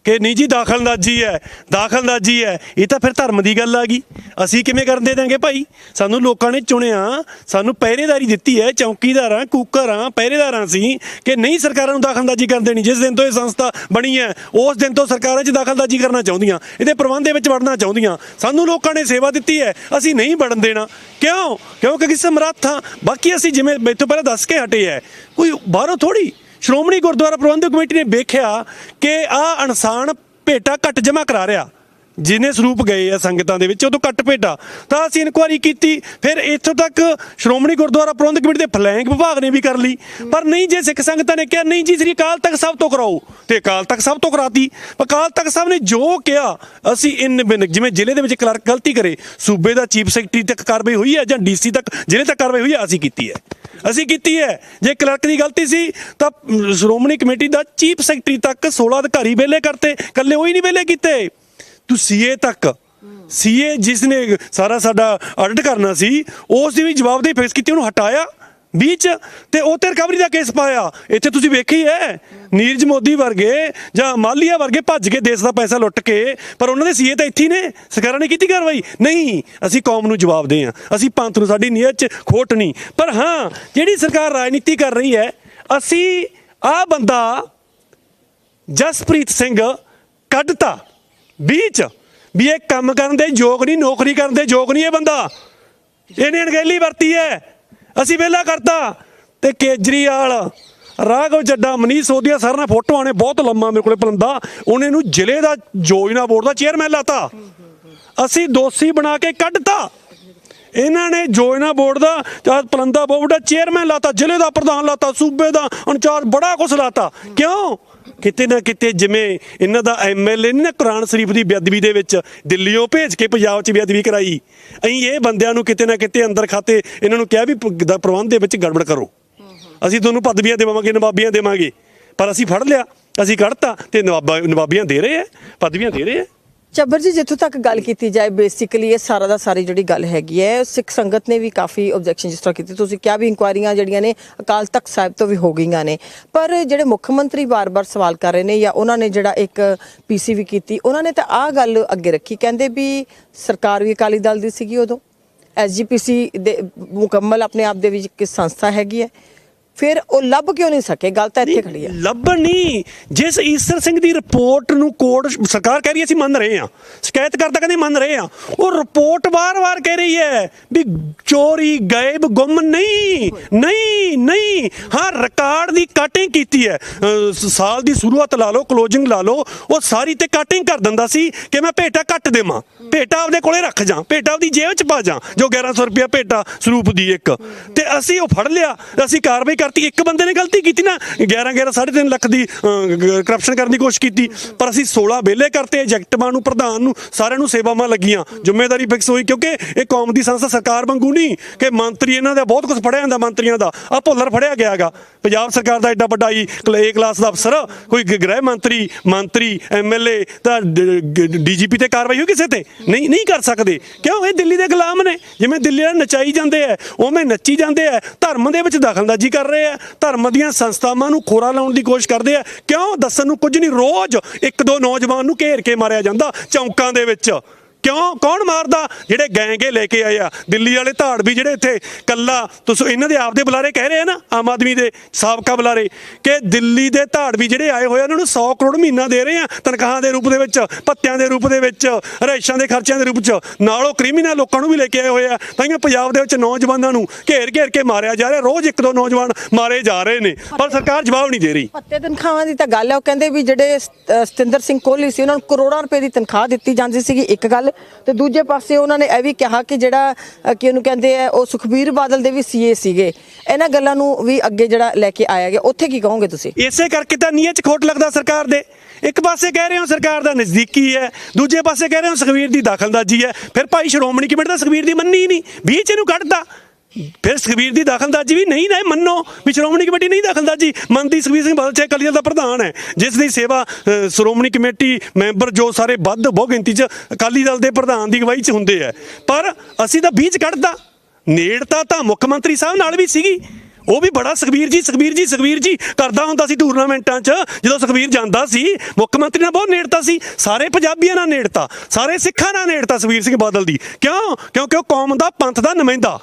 ਕਿ ਨਹੀਂ ਜੀ ਦਾਖਲਦਾਜ਼ੀ ਹੈ ਦਾਖਲਦਾਜ਼ੀ ਹੈ। ਇਹ ਤਾਂ ਫਿਰ ਧਰਮ ਦੀ ਗੱਲ ਆ ਗਈ। ਅਸੀਂ ਕਿਵੇਂ ਕਰਨ ਦੇ ਦਾਂਗੇ ਭਾਈ? ਸਾਨੂੰ ਲੋਕਾਂ ਨੇ ਚੁਣਿਆ, ਸਾਨੂੰ ਪਹਿਰੇਦਾਰੀ ਦਿੱਤੀ ਹੈ, ਚੌਕੀਦਾਰਾਂ, ਕੁੱਕਰਾਂ, ਪਹਿਰੇਦਾਰਾਂ ਸੀ ਕਿ ਨਹੀਂ ਸਰਕਾਰਾਂ ਨੂੰ ਦਾਖਲਦਾਜ਼ੀ ਕਰਨ ਦੇਣੀ। ਜਿਸ ਦਿਨ ਤੋਂ ਇਹ ਸੰਸਥਾ ਬਣੀ ਹੈ, ਉਸ ਦਿਨ ਤੋਂ ਸਰਕਾਰਾਂ 'ਚ ਦਾਖਲਦਾਜ਼ੀ ਕਰਨਾ ਚਾਹੁੰਦੀਆਂ। ਇਹਦੇ ਪ੍ਰਬੰਧ ਦੇ ਵਿੱਚ ਵੜਨਾ ਚਾਹੁੰਦੀਆਂ। ਸਾਨੂੰ ਲੋਕਾਂ ਨੇ ਸੇਵਾ ਦਿੱਤੀ ਹੈ, ਅਸੀਂ ਨਹੀਂ ਵੜਨ ਦੇਣਾ। ਕਿਉਂ? ਕਿਉਂਕਿ ਕਿਸੇ ਸਮਰੱਥ ਹਾਂ। ਬਾਕੀ ਅਸੀਂ ਜਿਵੇਂ, ਇੱਥੋਂ ਪਹਿਲਾਂ ਦੱਸ ਕੇ ਹਟੇ ਹੈ। ਕੋਈ ਬਾਹਰੋਂ ਥੋੜੀ ਸ਼੍ਰੋਮਣੀ ਗੁਰਦੁਆਰਾ ਪ੍ਰਬੰਧਕ ਕਮੇਟੀ ਨੇ ਵੇਖਿਆ ਕਿ ਆ ਇਨਸਾਨ ਭੇਟਾ ਘੱਟ ਜਮ੍ਹਾਂ ਕਰਾ ਰਿਹਾ। ਜਿਹਨੇ ਸਰੂਪ ਗਏ ਆ ਸੰਗਤਾਂ ਦੇ ਵਿੱਚ, ਉਦੋਂ ਕੱਟ ਭੇਟਾ। ਤਾਂ ਅਸੀਂ ਇਨਕੁਆਰੀ ਕੀਤੀ, ਫਿਰ ਇੱਥੋਂ ਤੱਕ ਸ਼੍ਰੋਮਣੀ ਗੁਰਦੁਆਰਾ ਪ੍ਰਬੰਧਕ ਕਮੇਟੀ ਦੇ ਫਲੈਂਗ ਵਿਭਾਗ ਨੇ ਵੀ ਕਰ ਲਈ। ਪਰ ਨਹੀਂ, ਜੇ ਸਿੱਖ ਸੰਗਤਾਂ ਨੇ ਕਿਹਾ, ਨਹੀਂ ਜੀ, ਸ੍ਰੀ ਅਕਾਲ ਤਖਤ ਸਾਹਿਬ ਤੋਂ ਕਰਾਓ। ਤੇ ਅਕਾਲ ਤਖਤ ਸਾਹਿਬ ਤੋਂ ਕਰਾਤੀ। ਅਕਾਲ ਤਖਤ ਸਾਹਿਬ ਨੇ ਜੋ ਕਿਹਾ, ਅਸੀਂ ਇਨ ਬਿਨ ਜਿਵੇਂ ਜ਼ਿਲ੍ਹੇ ਦੇ ਵਿੱਚ ਕਲਰਕ ਗਲਤੀ ਕਰੇ, ਸੂਬੇ ਦਾ ਚੀਫ ਸੈਕਟਰੀ ਤੱਕ ਕਾਰਵਾਈ ਹੋਈ ਹੈ ਜਾਂ ਡੀਸੀ ਤੱਕ, ਜ਼ਿਲ੍ਹੇ ਤੱਕ ਕਾਰਵਾਈ ਹੋਈ ਹੈ, ਅਸੀਂ ਕੀਤੀ ਹੈ। ਅਸੀਂ ਕੀਤੀ ਹੈ। ਜੇ ਕਲਰਕ ਦੀ ਗਲਤੀ ਸੀ, ਤਾਂ ਸ਼੍ਰੋਮਣੀ ਕਮੇਟੀ ਦਾ ਚੀਫ ਸੈਕਟਰੀ ਤੱਕ 16 ਅਧਿਕਾਰੀ ਵੇਲੇ ਕਰਤੇ ਕੱਲੇ ਉਹ ਹੀ ਨਹੀਂ ਵੇਲੇ ਕੀਤੇ। ਤੂੰ ਸੀਏ ਤੱਕ। ਸੀਏ ਜਿਸ ਨੇ ਸਾਰਾ ਸਾਡਾ ਆਡਿਟ ਕਰਨਾ ਸੀ ਉਸ ਦੀ ਵੀ ਜਵਾਬਦੇਹੀ ਫੇਸ ਕੀਤੀ, ਉਹਨੂੰ ਹਟਾਇਆ ਵਿੱਚ ਤੇ ਉਹ ਤੇ ਰਿਕਵਰੀ ਦਾ ਕੇਸ ਪਾਇਆ। ਇੱਥੇ ਤੁਸੀਂ ਵੇਖੀ ਹੈ, ਨੀਰਜ ਮੋਦੀ ਵਰਗੇ ਜਾਂ ਮਾਲੀਆ ਵਰਗੇ ਭੱਜ ਕੇ ਦੇਸ਼ ਦਾ ਪੈਸਾ ਲੁੱਟ ਕੇ, ਪਰ ਉਹਨਾਂ ਦੇ ਸੀਏ ਤਾਂ ਇੱਥੇ ਹੀ ਨੇ। ਸਰਕਾਰਾਂ ਨੇ ਕੀਤੀ ਕਾਰਵਾਈ? ਨਹੀਂ, ਅਸੀਂ ਕੌਮ ਨੂੰ ਜਵਾਬ ਦੇ ਹਾਂ। ਅਸੀਂ ਪੰਥ ਨੂੰ, ਸਾਡੀ ਨੀਅਤ 'ਚ ਖੋਟ ਨਹੀਂ। ਪਰ ਹਾਂ, ਜਿਹੜੀ ਸਰਕਾਰ ਰਾਜਨੀਤੀ ਕਰ ਰਹੀ ਹੈ, ਅਸੀਂ ਆ ਬੰਦਾ ਜਸਪ੍ਰੀਤ ਸਿੰਘ ਕੱਢਤਾ। ਵਿੱਚ ਵੀ ਇਹ ਕੰਮ ਕਰਨ ਦੇ ਯੋਗ ਨਹੀਂ, ਨੌਕਰੀ ਕਰਨ ਦੇ ਯੋਗ ਨਹੀਂ ਇਹ ਬੰਦਾ। ਇਹਨੇ ਅਣਗਹਿਲੀ ਵਰਤੀ ਹੈ। ਅਸੀਂ ਵਿਹਲਾ ਕਰਤਾ। ਤੇ ਕੇਜਰੀਵਾਲ, ਰਾਘਵ ਚੱਡਾ ਮਨੀਸ਼ ਸੋਧੀਆ ਸਰ ਨੇ ਫੋਟੋਆਂ ਨੇ ਬਹੁਤ ਲੰਮਾ ਮੇਰੇ ਕੋਲੇ ਪਲੰਦਾ ਉਹਨੇ ਨੂੰ ਜ਼ਿਲ੍ਹੇ ਦਾ ਯੋਜਨਾ ਬੋਰਡ ਦਾ ਚੇਅਰਮੈਨ ਲਾਤਾ। ਅਸੀਂ ਦੋਸ਼ੀ ਬਣਾ ਕੇ ਕੱਢਤਾ। ਇਹਨਾਂ ਨੇ ਯੋਜਨਾ ਬੋਰਡ ਦਾ ਜਾਂ ਪਲੰਦਾ ਬੋਰਡ ਦਾ ਚੇਅਰਮੈਨ ਲਾਤਾ, ਜ਼ਿਲ੍ਹੇ ਦਾ ਪ੍ਰਧਾਨ ਲਾਤਾ, ਸੂਬੇ ਦਾ ਇੰਚਾਰਜ ਬੜਾ ਕੁਛ ਲਾਤਾ। ਕਿਉਂ? ਕਿਤੇ ਨਾ ਕਿਤੇ ਜਿਵੇਂ ਇਹਨਾਂ ਦਾ ਐਮਐਲਏ ਨੇ ਨਾ ਕੁਰਾਨ ਸ਼ਰੀਫ ਦੀ ਬੇਅਦਬੀ ਦੇ ਵਿੱਚ ਦਿੱਲੀੋਂ ਭੇਜ ਕੇ ਪੰਜਾਬ 'ਚ ਬੇਅਦਬੀ ਕਰਾਈ। ਅਸੀਂ ਇਹ ਬੰਦਿਆਂ ਨੂੰ ਕਿਤੇ ਨਾ ਕਿਤੇ ਅੰਦਰ ਖਾਤੇ ਇਹਨਾਂ ਨੂੰ ਕਿਹਾ ਵੀ ਪ੍ਰਬੰਧ ਦੇ ਵਿੱਚ ਗੜਬੜ ਕਰੋ। ਅਸੀਂ ਤੁਹਾਨੂੰ ਪਦਵੀਆਂ ਦੇਵਾਂਗੇ, ਨਵਾਬੀਆਂ ਦੇਵਾਂਗੇ। ਪਰ ਅਸੀਂ ਫੜ ਲਿਆ, ਅਸੀਂ ਕੱਢਤਾ ਤੇ ਨਵਾਬਾ, ਨਵਾਬੀਆਂ ਦੇ ਰਹੇ ਆ, ਪਦਵੀਆਂ ਦੇ ਰਹੇ ਆ। ਚੱਬਰ ਜੀ, ਜਿੱਥੋਂ ਤੱਕ ਗੱਲ ਕੀਤੀ ਜਾਏ ਬੇਸਿਕਲੀ ਇਹ ਸਾਰਾ ਦਾ ਸਾਰੀ ਜਿਹੜੀ ਗੱਲ ਹੈਗੀ ਹੈ, ਸਿੱਖ ਸੰਗਤ ਨੇ ਵੀ ਕਾਫੀ ਆਬਜੈਕਸ਼ਨ ਜਿਸ ਤਰ੍ਹਾਂ ਕੀਤੀ। ਤੁਸੀਂ ਕਿਹਾ ਵੀ ਇਨਕੁਆਇਰੀਆਂ ਜਿਹੜੀਆਂ ਨੇ ਅਕਾਲ ਤਖਤ ਸਾਹਿਬ ਤੋਂ ਵੀ ਹੋ ਗਈਆਂ ਨੇ। ਪਰ ਜਿਹੜੇ ਮੁੱਖ ਮੰਤਰੀ ਬਾਰ-ਬਾਰ ਸਵਾਲ ਕਰ ਰਹੇ ਨੇ ਜਾਂ ਉਹਨਾਂ ਨੇ ਜਿਹੜਾ ਇੱਕ ਪੀਸੀ ਵੀ ਕੀਤੀ, ਉਹਨਾਂ ਨੇ ਤਾਂ ਆਹ ਗੱਲ ਅੱਗੇ ਰੱਖੀ। ਕਹਿੰਦੇ ਵੀ ਸਰਕਾਰ ਵੀ ਅਕਾਲੀ ਦਲ ਦੀ ਸੀਗੀ ਉਦੋਂ। ਐਸਜੀਪੀਸੀ ਦੇ ਮੁਕੰਮਲ ਆਪਣੇ ਆਪ ਦੇ ਵਿੱਚ ਇੱਕ ਸੰਸਥਾ ਹੈਗੀ ਹੈ। ਫਿਰ ਉਹ ਲੱਭ ਕਿਉਂ ਨਹੀਂ ਸਕੇ? ਗੱਲ ਤਾਂ ਇੱਥੇ ਖੜੀ ਹੈ ਲੱਭਣ ਨਹੀਂ। ਜਿਸ ਈਸਰ ਸਿੰਘ ਦੀ ਰਿਪੋਰਟ ਨੂੰ ਕੋਰਟ ਸਰਕਾਰ ਕਹਿ ਰਹੀ ਹੈ ਅਸੀਂ ਮੰਨ ਰਹੇ ਹਾਂ। ਸ਼ਿਕਾਇਤ ਕਰਤਾ ਕਹਿੰਦੇ ਮੰਨ ਰਹੇ ਹਾਂ। ਉਹ ਰਿਪੋਰਟ ਵਾਰ-ਵਾਰ ਕਹਿ ਰਹੀ ਹੈ ਵੀ ਚੋਰੀ ਗਾਇਬ ਗੁੰਮ ਨਹੀਂ ਨਹੀਂ ਨਹੀਂ। ਹਾਂ ਰਿਕਾਰਡ ਦੀ ਕਟਿੰਗ ਕੀਤੀ ਹੈ। ਸਾਲ ਦੀ ਸ਼ੁਰੂਆਤ ਲਾ ਲਓ ਕਲੋਜ਼ਿੰਗ ਲਾ ਲਓ। ਉਹ ਸਾਰੀ ਤੇ ਕਟਿੰਗ ਕਰ ਦਿੰਦਾ ਸੀ ਕਿ ਮੈਂ ਭੇਟਾ ਕੱਟ ਦੇਵਾਂ। ਭੇਟਾ ਆਪਦੇ ਕੋਲੇ ਰੱਖ ਜਾਂ ਭੇਟਾ ਆਪਦੀ ਜੇਬ 'ਚ ਪਾ ਜਾਂ ਜੋ 1100 ਰੁਪਇਆ ਭੇਟਾ ਸਰੂਪ ਦੀ ਇੱਕ। ਤੇ ਅਸੀਂ ਉਹ ਫੜ ਲਿਆ ਅਸੀਂ ਕਾਰਵਾਈ ਕਰਤੀ, ਇੱਕ ਬੰਦੇ ਨੇ ਗਲਤੀ ਕੀਤੀ ਨਾ 11 11 3.5 ਲੱਖ ਦੀ ਕਰਪਸ਼ਨ ਕਰਨ ਦੀ ਕੋਸ਼ਿਸ਼ ਕੀਤੀ। ਪਰ ਅਸੀਂ 16 ਵਿਹਲੇ ਕਰਤੇ ਐਜੈਕਟਮਾਂ ਨੂੰ, ਪ੍ਰਧਾਨ ਨੂੰ, ਸਾਰਿਆਂ ਨੂੰ ਸੇਵਾਵਾਂ ਲੱਗੀਆਂ। ਜ਼ਿੰਮੇਵਾਰੀ ਫਿਕਸ ਹੋਈ, ਕਿਉਂਕਿ ਇਹ ਕੌਮ ਦੀ ਸੰਸਥਾ ਸਰਕਾਰ ਵਾਂਗੂ ਨਹੀਂ ਕਿ ਮੰਤਰੀ ਇਹਨਾਂ ਦਾ, ਬਹੁਤ ਕੁਝ ਫੜਿਆ ਜਾਂਦਾ ਮੰਤਰੀਆਂ ਦਾ। ਆ ਭੁੱਲਰ ਫੜਿਆ ਗਿਆ ਗਿਆਗਾ ਪੰਜਾਬ ਸਰਕਾਰ ਦਾ ਐਡਾ ਵੱਡਾ ਹੀ ਏ ਕਲਾਸ ਦਾ ਅਫਸਰ, ਕੋਈ ਗ੍ਰਹਿ ਮੰਤਰੀ ਮੰਤਰੀ ਐਮਐਲਏ ਤਾਂ ਡੀਜੀਪੀ ਤੇ ਕਾਰਵਾਈ ਹੋਈ ਕਿਸੇ ਤੇ? ਨਹੀਂ ਨਹੀਂ ਕਰ ਸਕਦੇ। ਕਿਉਂ? ਇਹ ਦਿੱਲੀ ਦੇ ਗੁਲਾਮ ਨੇ। ਜਿਵੇਂ ਦਿੱਲੀ ਵਾਲੇ ਨਚਾਈ ਜਾਂਦੇ ਆ, ਉਵੇਂ ਨੱਚੀ ਜਾਂਦੇ ਆ, ਧਰਮ ਦੇ ਵਿੱਚ ਦਖਲਅੰਦਾਜ਼ੀ ਕਰ ਰਹੇ ਆ, ਧਰਮ ਦੀਆਂ ਸੰਸਥਾਵਾਂ ਨੂੰ ਖੋਰਾ ਲਾਉਣ ਦੀ ਕੋਸ਼ਿਸ਼ ਕਰਦੇ ਆ। ਕਿਉਂ? ਦੱਸਣ ਨੂੰ ਕੁਝ ਨਹੀਂ। ਰੋਜ਼ ਇੱਕ ਦੋ ਨੌਜਵਾਨ ਨੂੰ ਘੇਰ ਕੇ ਮਾਰਿਆ ਜਾਂਦਾ ਚੌਂਕਾਂ ਦੇ ਵਿੱਚ। ਕਿਉਂ? ਕੌਣ ਮਾਰਦਾ? ਜਿਹੜੇ ਗੈਂਗੇ ਲੈ ਕੇ ਆਏ ਆ। ਦਿੱਲੀ ਵਾਲੇ ਧਾੜ ਵੀ ਜਿਹੜੇ ਇੱਥੇ ਕੱਲਾ, ਤੁਸੀਂ ਇਹਨਾਂ ਦੇ ਆਪਦੇ ਬੁਲਾਰੇ ਕਹਿ ਰਹੇ ਆ ਨਾ, ਆਮ ਆਦਮੀ ਦੇ ਸਾਬਕਾ ਬੁਲਾਰੇ, ਕਿ ਦਿੱਲੀ ਦੇ ਧਾੜ ਵੀ ਜਿਹੜੇ ਆਏ ਹੋਏ ਆ, ਉਹਨਾਂ ਨੂੰ 100 ਕਰੋੜ ਮਹੀਨਾ ਦੇ ਰਹੇ ਆ, ਤਨਖਾਹਾਂ ਦੇ ਰੂਪ ਦੇ ਵਿੱਚ, ਭੱਤਿਆਂ ਦੇ ਰੂਪ ਦੇ ਵਿੱਚ ਰੇਸ਼ਾਂ ਦੇ ਖਰਚਿਆਂ ਦੇ ਰੂਪ ਚ ਨਾਲੋਂ ਉਹ ਕ੍ਰਿਮੀਨਲ ਲੋਕਾਂ ਨੂੰ ਵੀ ਲੈ ਕੇ ਆਏ ਹੋਏ ਆ। ਤਾਂ ਪੰਜਾਬ ਦੇ ਵਿੱਚ ਨੌਜਵਾਨਾਂ ਨੂੰ ਘੇਰ ਘੇਰ ਕੇ ਮਾਰਿਆ ਜਾ ਰਿਹਾ। ਰੋਜ਼ ਇੱਕ ਦੋ ਨੌਜਵਾਨ ਮਾਰੇ ਜਾ ਰਹੇ ਨੇ। ਪਰ ਸਰਕਾਰ ਜਵਾਬ ਨਹੀਂ ਦੇ ਰਹੀ। ਪੱਤੇ ਤਨਖਾਹਾਂ ਦੀ ਤਾਂ ਗੱਲ ਹੈ ਉਹ ਕਹਿੰਦੇ ਵੀ ਜਿਹੜੇ ਸਤਿੰਦਰ ਸਿੰਘ ਕੋਹਲੀ ਸੀ, ਉਹਨਾਂ ਨੂੰ ਕਰੋੜਾਂ ਰੁਪਏ ਦੀ ਤਨਖਾਹ ਦਿੱਤੀ ਜਾਂਦੀ ਸੀਗੀ। ਇੱਕ ਗੱਲ ਤੇ ਦੂਜੇ ਪਾਸੇ ਉਹਨਾਂ ਨੇ ਇਹ ਵੀ ਕਿਹਾ ਕਿ ਜਿਹੜਾ ਅ, ਕਿ ਉਹਨੂੰ ਕਹਿੰਦੇ ਆ ਉਹ ਸੁਖਬੀਰ ਬਾਦਲ ਦੇ ਵੀ ਸੀਏ ਸੀਗੇ। ਇਹਨਾਂ ਗੱਲਾਂ ਨੂੰ ਵੀ ਅੱਗੇ ਜਿਹੜਾ ਲੈ ਕੇ ਆਇਆ ਗਿਆ। ਉੱਥੇ ਕੀ ਕਹੋਗੇ ਤੁਸੀਂ? ਇਸੇ ਕਰਕੇ ਤਾਂ ਨੀਅਤ 'ਚ ਖੋਟ ਲੱਗਦਾ ਸਰਕਾਰ ਦੇ। ਇੱਕ ਪਾਸੇ ਕਹਿ ਰਹੇ ਹੋ ਸਰਕਾਰ ਦਾ ਨਜ਼ਦੀਕੀ ਹੈ ਦੂਜੇ ਪਾਸੇ ਕਹਿ ਰਹੇ ਹੋ ਸੁਖਵੀਰ ਦੀ ਦਖਲਅੰਦਾਜ਼ੀ ਹੈ। ਫਿਰ ਭਾਈ ਸ਼੍ਰੋਮਣੀ ਕਮੇਟੀ ਦਾ ਸੁਖਵੀਰ ਦੀ ਮੰਨੀ ਹੀ ਨਹੀਂ। ਵਿੱਚ ਇਹਨੂੰ ਕੱਢਦਾ ਫਿਰ ਸੁਖਬੀਰ ਦੀ ਦਖਲਅੰਦਾਜ਼ੀ ਵੀ ਨਹੀਂ ਨਾ ਮੰਨੋ, ਵੀ ਸ਼੍ਰੋਮਣੀ ਕਮੇਟੀ ਨਹੀਂ ਦਖਲਅੰਦਾਜ਼ੀ। ਮੰਨਦੀ ਸੁਖਬੀਰ ਸਿੰਘ ਬਾਦਲ ਚਾਹੇ ਅਕਾਲੀ ਦਲ ਦਾ ਪ੍ਰਧਾਨ ਹੈ, ਜਿਸ ਦੀ ਸੇਵਾ ਸ਼੍ਰੋਮਣੀ ਕਮੇਟੀ ਮੈਂਬਰ ਜੋ ਸਾਰੇ ਵੱਧ ਬਹੁ ਗਿਣਤੀ 'ਚ ਅਕਾਲੀ ਦਲ ਦੇ ਪ੍ਰਧਾਨ ਦੀ ਅਗਵਾਈ 'ਚ ਹੁੰਦੇ ਆ। ਪਰ ਅਸੀਂ ਤਾਂ ਬੀਜ ਕੱਢਦਾ ਨੇੜਤਾ ਤਾਂ ਮੁੱਖ ਮੰਤਰੀ ਸਾਹਿਬ ਨਾਲ ਵੀ ਸੀਗੀ। ਉਹ ਵੀ ਬੜਾ ਸੁਖਬੀਰ ਜੀ ਸੁਖਬੀਰ ਜੀ ਸੁਖਬੀਰ ਜੀ, ਕਰਦਾ ਹੁੰਦਾ ਸੀ ਟੂਰਨਾਮੈਂਟਾਂ 'ਚ, ਜਦੋਂ ਸੁਖਬੀਰ ਜਾਂਦਾ ਸੀ, ਮੁੱਖ ਮੰਤਰੀ ਨਾਲ ਬਹੁਤ ਨੇੜਤਾ ਸੀ। ਸਾਰੇ ਪੰਜਾਬੀਆਂ ਨਾਲ ਨੇੜਤਾ, ਸਾਰੇ ਸਿੱਖਾਂ ਨਾਲ ਨੇੜਤਾ ਸੁਖਬੀਰ ਸਿੰਘ ਬਾਦਲ ਦੀ। ਕਿਉਂ? ਕਿਉਂਕਿ ਉਹ ਕੌਮ ਦਾ ਪੰਥ ਦਾ ਨੁਮਾਇੰਦਾ।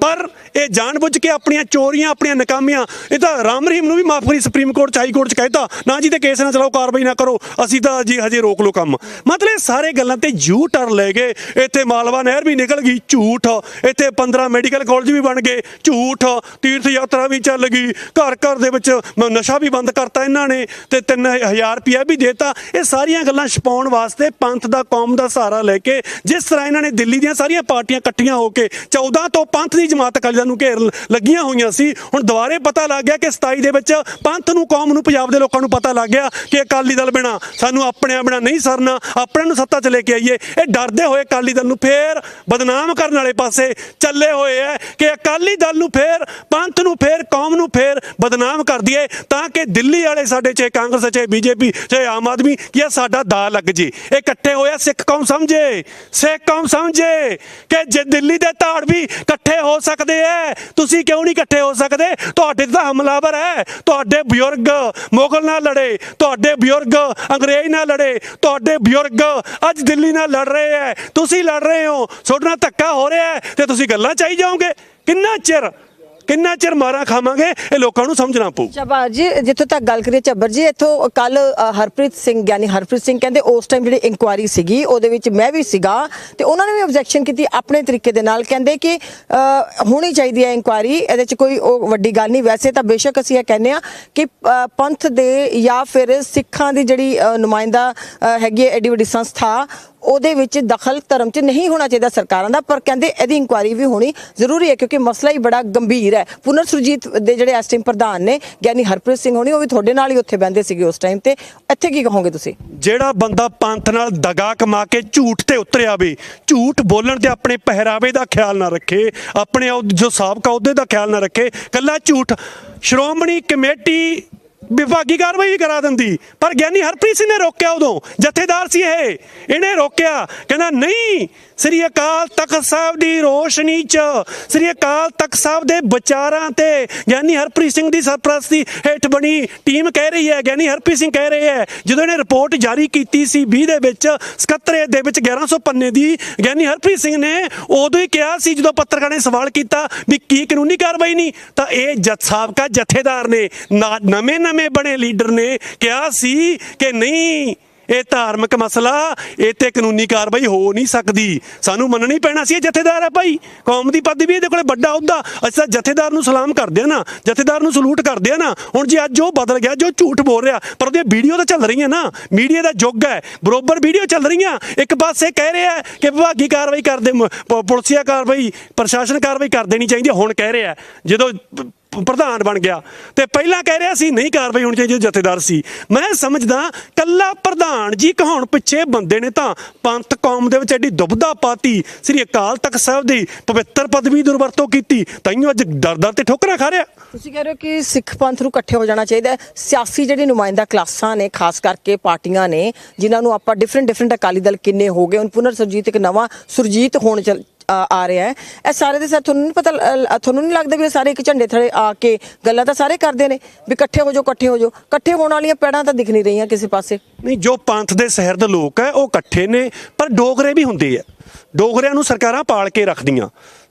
ਪਰ ਇਹ ਜਾਣਬੁੱਝ ਕੇ ਆਪਣੀਆਂ ਚੋਰੀਆਂ, ਆਪਣੀਆਂ ਨਕਾਮੀਆਂ, ਇਹ ਤਾਂ ਰਾਮ ਰਹੀਮ ਨੂੰ ਵੀ ਮਾਫ ਕਰੀ, ਸੁਪਰੀਮ ਕੋਰਟ ਚ ਹਾਈ ਕੋਰਟ ਚ ਕਹਿਤਾ ਨਾ ਜੀ ਤੇ ਕੇਸ ਨਾ ਚਲਾਓ, ਕਾਰਵਾਈ ਨਾ ਕਰੋ, ਅਸੀਂ ਤਾਂ ਜੀ ਹਜੇ ਰੋਕ ਲਓ ਕੰਮ। ਮਤਲਬ ਇਹ ਸਾਰੇ ਗੱਲਾਂ ਤੇ ਯੂ ਟਰ ਲੈ ਗਏ, ਇੱਥੇ ਮਾਲਵਾ ਨਹਿਰ ਵੀ ਨਿਕਲ ਗਈ, ਝੂਠ, ਇੱਥੇ 15 ਮੈਡੀਕਲ ਕਾਲਜ ਵੀ ਬਣ ਗਏ, ਝੂਠ ਤੀਰਥ ਯਾਤਰਾ ਵੀ ਚੱਲ ਗਈ, ਘਰ ਘਰ ਦੇ ਵਿੱਚ ਨਸ਼ਾ ਵੀ ਬੰਦ ਕਰਤਾ ਇਹਨਾਂ ਨੇ ਤੇ 3000 ਰੁਪਇਆ ਵੀ ਦੇਤਾ। ਇਹ ਸਾਰੀਆਂ ਗੱਲਾਂ ਛਪਾਉਣ ਵਾਸਤੇ ਪੰਥ ਦਾ, ਕੌਮ ਦਾ ਸਹਾਰਾ ਲੈ ਕੇ ਜਿਸ ਤਰ੍ਹਾਂ ਇਹਨਾਂ ਨੇ ਦਿੱਲੀ ਦੀਆਂ ਸਾਰੀਆਂ ਪਾਰਟੀਆਂ ਇਕੱਠੀਆਂ ਹੋ ਕੇ 14 ਤੋਂ ਪੰਥ ਦੀ ਜਮਾਤ ਅਕਾਲੀ ਦਲ ਨੂੰ ਘੇਰ ਲੱਗੀਆਂ ਹੋਈਆਂ ਸੀ। ਹੁਣ ਦੁਬਾਰੇ ਪਤਾ ਲੱਗ ਗਿਆ ਕਿ 27 ਦੇ ਵਿੱਚ ਪੰਥ ਨੂੰ, ਕੌਮ ਨੂੰ, ਪੰਜਾਬ ਦੇ ਲੋਕਾਂ ਨੂੰ ਪਤਾ ਲੱਗ ਗਿਆ ਕਿ ਅਕਾਲੀ ਦਲ ਬਿਨਾ ਸਾਨੂੰ ਆਪਣੇ ਬਿਨਾ ਨਹੀਂ ਸਰਨਾ, ਆਪਣੇ ਨੂੰ ਸੱਤਾ 'ਚ ਲੈ ਕੇ ਆਈਏ। ਇਹ ਡਰਦੇ ਹੋਏ ਅਕਾਲੀ ਦਲ ਨੂੰ ਫੇਰ ਬਦਨਾਮ ਕਰਨ ਵਾਲੇ ਪਾਸੇ ਚੱਲੇ ਹੋਏ ਐ ਕਿ ਅਕਾਲੀ ਦਲ ਨੂੰ ਫੇਰ ਪੰਥ ਨੂੰ, ਫੇਰ ਕੌਮ ਨੂੰ, ਫੇਰ ਬਦਨਾਮ ਕਰ ਦਈਏ ਤਾਂ ਕਿ ਦਿੱਲੀ ਵਾਲੇ ਸਾਡੇ, ਚਾਹੇ ਕਾਂਗਰਸ, ਚਾਹੇ ਬੀਜੇਪੀ, ਚਾਹੇ ਆਮ ਆਦਮੀ, ਕਿ ਸਾਡਾ ਦਾ ਲੱਗ ਜੇ। ਇਹ ਇਕੱਠੇ ਹੋਇਆ ਸਿੱਖ ਕੌਮ ਸਮਝੇ, ਸਿੱਖ ਕੌਮ ਸਮਝੇ ਕਿ ਜੇ ਦਿੱਲੀ ਦੇ ਧਾੜ ਵੀ ਇਕੱਠੇ ਹੋ ਸਕਦੇ ਐ। ਤੁਸੀਂ ਕਿਉਂ ਨਹੀਂ ਇਕੱਠੇ ਹੋ ਸਕਦੇ? ਤੁਹਾਡੇ ਤਾਂ ਹਮਲਾਵਰ ਹੈ ਤੁਹਾਡੇ ਬਜ਼ੁਰਗ ਮੁਗਲ ਨਾਲ ਲੜੇ, ਤੁਹਾਡੇ ਬਜ਼ੁਰਗ ਅੰਗਰੇਜ਼ ਨਾਲ ਲੜੇ, ਤੁਹਾਡੇ ਬਜ਼ੁਰਗ ਅੱਜ ਦਿੱਲੀ ਨਾਲ ਲੜ ਰਹੇ ਐ। ਤੁਸੀਂ ਲੜ ਰਹੇ ਹੋ, ਤੁਹਾਡੇ ਨਾਲ ਧੱਕਾ ਹੋ ਰਿਹਾ ਹੈ ਤੇ ਤੁਸੀਂ ਗੱਲਾਂ ਚਾਹੀ ਜਾਓਗੇ। ਕਿੰਨਾ ਚਿਰ ਕਿੰਨਾ ਚਿਰ ਮਾਰਾਂ ਖਾਵਾਂਗੇ? ਇਹ ਲੋਕਾਂ ਨੂੰ ਸਮਝਣਾ ਪਊ। ਸ਼ਾਬਾਸ਼ ਜੀ, ਜਿੱਥੋਂ ਤੱਕ ਗੱਲ ਕਰੀਏ ਚੱਬਰ ਜੀ, ਇੱਥੋਂ ਕੱਲ ਹਰਪ੍ਰੀਤ ਸਿੰਘ, ਯਾਨੀ ਹਰਪ੍ਰੀਤ ਸਿੰਘ ਕਹਿੰਦੇ ਉਸ ਟਾਈਮ ਜਿਹੜੀ ਇਨਕੁਆਇਰੀ ਸੀਗੀ, ਉਹਦੇ ਵਿੱਚ ਮੈਂ ਵੀ ਸੀਗਾ ਤੇ ਉਹਨਾਂ ਨੇ ਵੀ ਆਬਜੈਕਸ਼ਨ ਕੀਤੀ ਆਪਣੇ ਤਰੀਕੇ ਦੇ ਨਾਲ। ਕਹਿੰਦੇ ਕਿ ਹੋਣੀ ਚਾਹੀਦੀ ਹੈ ਇਨਕੁਆਇਰੀ ਇਹਦੇ 'ਚ ਕੋਈ ਉਹ ਵੱਡੀ ਗੱਲ ਨਹੀਂ। ਵੈਸੇ ਤਾਂ ਬੇਸ਼ੱਕ ਅਸੀਂ ਇਹ ਕਹਿੰਦੇ ਆ ਕਿ ਪੰਥ ਦੇ ਜਾਂ ਫਿਰ ਸਿੱਖਾਂ ਦੀ ਜਿਹੜੀ ਨੁਮਾਇੰਦਾ ਹੈਗੀ ਹੈ, ਐਡੀ ਵੱਡੀ ਸੰਸਥਾ ਉਹਦੇ ਵਿੱਚ ਦਖਲ ਧਰਮ 'ਚ ਨਹੀਂ ਹੋਣਾ ਚਾਹੀਦਾ ਸਰਕਾਰਾਂ ਦਾ, ਪਰ ਕਹਿੰਦੇ ਇਹਦੀ ਇਨਕੁਆਇਰੀ ਵੀ ਹੋਣੀ ਜ਼ਰੂਰੀ ਹੈ ਕਿਉਂਕਿ ਮਸਲਾ ਹੀ ਬੜਾ ਗੰਭੀਰ ਹੈ। ਪੁਨਰ ਸੁਰਜੀਤ ਦੇ ਜਿਹੜੇ ਇਸ ਟਾਈਮ ਪ੍ਰਧਾਨ ਨੇ, ਗਿਆਨੀ ਹਰਪ੍ਰੀਤ ਸਿੰਘ ਹੋਣੀ, ਉਹ ਵੀ ਤੁਹਾਡੇ ਨਾਲ ਹੀ ਉੱਥੇ ਬਹਿੰਦੇ ਸੀਗੇ ਉਸ ਟਾਈਮ ਤੇ। ਇੱਥੇ ਕੀ ਕਹੋਗੇ ਤੁਸੀਂ? ਜਿਹੜਾ ਬੰਦਾ ਪੰਥ ਨਾਲ ਦਗਾ ਕਮਾ ਕੇ ਝੂਠ ਤੇ ਉਤਰਿਆ ਵੇ, ਝੂਠ ਬੋਲਣ ਤੇ ਆਪਣੇ ਪਹਿਰਾਵੇ ਦਾ ਖਿਆਲ ਨਾ ਰੱਖੇ, ਆਪਣੇ ਜੋ ਸਾਬਕਾ ਅਹੁਦੇ ਦਾ ਖਿਆਲ ਨਾ ਰੱਖੇ, ਕੱਲਾ ਝੂਠ। ਸ਼੍ਰੋਮਣੀ ਕਮੇਟੀ ਵਿਭਾਗੀ ਕਾਰਵਾਈ ਵੀ ਕਰਾ ਦਿੰਦੀ। ਪਰ ਗਿਆਨੀ ਹਰਪ੍ਰੀਤ ਸਿੰਘ ਨੇ ਰੋਕਿਆ ਉਦੋਂ। ਜਥੇਦਾਰ ਸੀ ਇਹ। ਇਹਨੇ ਰੋਕਿਆ। ਕਹਿੰਦਾ, ਨਹੀਂ, ਸ੍ਰੀ ਅਕਾਲ ਤਖਤ ਸਾਹਿਬ ਦੀ ਰੋਸ਼ਨੀ ਚ, ਸ੍ਰੀ ਅਕਾਲ ਤਖਤ ਸਾਹਿਬ ਦੇ ਵਿਚਾਰਾਂ ਤੇ ਗਿਆਨੀ ਹਰਪ੍ਰੀਤ ਸਿੰਘ ਦੀ ਸਰਪ੍ਰਸਤੀ ਹੇਠ ਬਣੀ ਟੀਮ ਕਹਿ ਰਹੀ ਹੈ। ਗਿਆਨੀ ਹਰਪ੍ਰੀਤ ਸਿੰਘ ਕਹਿ ਰਹੇ ਹੈ, ਜਦੋਂ ਇਹਨੇ ਰਿਪੋਰਟ ਜਾਰੀ ਕੀਤੀ ਸੀ 20 ਦੇ ਵਿੱਚ 77 ਦੇ ਵਿੱਚ 1100 ਪੰਨੇ ਦੀ, ਗਿਆਨੀ ਹਰਪ੍ਰੀਤ ਸਿੰਘ ਨੇ ਉਦੋਂ ਹੀ ਕਿਹਾ ਸੀ, ਜਦੋਂ ਪੱਤਰਕਾਰਾਂ ਨੇ ਸਵਾਲ ਕੀਤਾ ਵੀ ਕੀ ਕਾਨੂੰਨੀ ਕਾਰਵਾਈ ਨਹੀਂ, ਤਾਂ ਇਹ ਜਥ ਸਾਬਕਾ ਜਥੇਦਾਰ ਨੇ। ਨਵੇਂ ਨਵੇਂ ਬਣੇ ਲੀਡਰ ਨੇ? ਕਿਹਾ ਸੀ ਕਿ ਨਹੀਂ, ਇਹ ਧਾਰਮਿਕ ਮਸਲਾ, ਇਹ ਤੇ ਕਾਨੂੰਨੀ ਕਾਰਵਾਈ ਹੋ ਨਹੀਂ ਸਕਦੀ। ਸਾਨੂੰ ਮੰਨਣੀ ਪੈਣਾ ਸੀ ਇਹ ਜਥੇਦਾਰ ਹੈ ਭਾਈ। ਕੌਮ ਦੀ ਪਦਵੀ ਇਹਦੇ ਕੋਲੇ ਵੱਡਾ ਅਹੁਦਾ। ਅਸੀਂ ਤਾਂ ਜਥੇਦਾਰ ਨੂੰ ਸਲਾਮ ਕਰਦੇ ਆ ਨਾ, ਜਥੇਦਾਰ ਨੂੰ ਸਲੂਟ ਕਰਦੇ ਆ ਨਾ। ਹੁਣ ਜੇ ਅੱਜ ਉਹ ਬਦਲ ਗਿਆ, ਜੋ ਝੂਠ ਬੋਲ ਰਿਹਾ, ਪਰ ਉਹਦੀਆਂ ਵੀਡੀਓ ਤਾਂ ਚੱਲ ਰਹੀਆਂ ਨਾ। ਮੀਡੀਆ ਦਾ ਯੁੱਗ ਹੈ। ਬਰੋਬਰ ਵੀਡੀਓ ਚੱਲ ਰਹੀਆਂ। ਇੱਕ ਪਾਸੇ ਕਹਿ ਰਿਹਾ ਕਿ ਵਿਭਾਗੀ ਕਾਰਵਾਈ ਕਰਦੇ ਮ- ਪ- ਪੁਲਿਸੀਆ ਕਾਰਵਾਈ, ਪ੍ਰਸ਼ਾਸਨ ਕਾਰਵਾਈ ਕਰ ਦੇਣੀ ਚਾਹੀਦੀ ਹੁਣ ਕਹਿ ਰਿਹਾ ਜਦੋਂ ਪ੍ਰਧਾਨ ਬਣ ਗਿਆ। ਤੇ ਪਹਿਲਾਂ ਕਹਿ ਰਿਹਾ ਸੀ, ਨਹੀਂ ਕਾਰਵਾਈ ਹੋਣੀ ਚਾਹੀਦੀ ਜਥੇਦਾਰ ਸੀ। ਮੈਂ ਸਮਝਦਾ, ਕੱਲਾ ਪ੍ਰਧਾਨ ਜੀ ਕਹਾਉਣ ਪਿੱਛੇ ਬੰਦੇ ਨੇ ਤਾਂ ਪੰਥ ਕੌਮ ਦੇ ਵਿੱਚ ਐਡੀ ਦੁਬਦਾ ਪਾਤੀ। ਸ੍ਰੀ ਅਕਾਲ ਤਖਤ ਸਾਹਿਬ ਦੀ ਪਵਿੱਤਰ ਪਦਵੀ ਦੁਰਵਰਤੋਂ ਕੀਤੀ। ਤਾਈਓ ਅੱਜ ਦਰ ਦਰ ਤੇ ਠੋਕਰਾਂ ਖਾ ਰਿਹਾ। ਤੁਸੀਂ ਕਹਿ ਰਹੇ ਹੋ ਕਿ ਸਿੱਖ ਪੰਥ ਨੂੰ ਇਕੱਠੇ ਹੋ ਜਾਣਾ ਚਾਹੀਦਾ ਸਿਆਸੀ ਜਿਹੜੀ ਨੁਮਾਇੰਦਾ ਕਲਾਸਾਂ ਨੇ, ਖਾਸ ਕਰਕੇ ਪਾਰਟੀਆਂ ਨੇ, ਜਿਨ੍ਹਾਂ ਨੂੰ ਆਪਾਂ ਡਿਫਰੈਂਟ ਡਿਫਰੈਂਟ ਅਕਾਲੀ ਦਲ ਕਿੰਨੇ ਹੋ ਗਏ, ਹੁਣ ਪੁਨਰ ਸੁਰਜੀਤ ਇੱਕ ਨਵਾਂ ਸੁਰਜੀਤ ਹੋਣ ਚੱਲ ਆ ਰਿਹਾ ਹੈ। ਇਹ ਸਾਰੇ ਦੇ ਸਾਰੇ ਤੁਹਾਨੂੰ ਨਹੀਂ ਪਤਾ ਤੁਹਾਨੂੰ ਨਹੀਂ ਲੱਗਦਾ ਵੀ ਇਹ ਸਾਰੇ ਇੱਕ ਝੰਡੇ ਥੜੇ ਆ ਕੇ ਗੱਲਾਂ ਤਾਂ ਸਾਰੇ ਕਰਦੇ ਨੇ, ਵੀ ਇਕੱਠੇ ਹੋ ਜਾਓ, ਇਕੱਠੇ ਹੋ ਜਾਓ। ਇਕੱਠੇ ਹੋਣ ਵਾਲੀਆਂ ਪੈੜਾਂ ਤਾਂ ਦਿਖ ਨਹੀਂ ਰਹੀਆਂ ਕਿਸੇ ਪਾਸੇ। ਨਹੀਂ, ਜੋ ਪੰਥ ਦੇ ਸ਼ਹਿਰ ਦੇ ਲੋਕ ਹੈ, ਉਹ ਇਕੱਠੇ ਨੇ, ਪਰ ਡੋਗਰੇ ਵੀ ਹੁੰਦੇ ਆ। ਡੋਗਰਿਆਂ ਨੂੰ ਸਰਕਾਰਾਂ ਪਾਲ ਕੇ ਰੱਖਦੀਆਂ।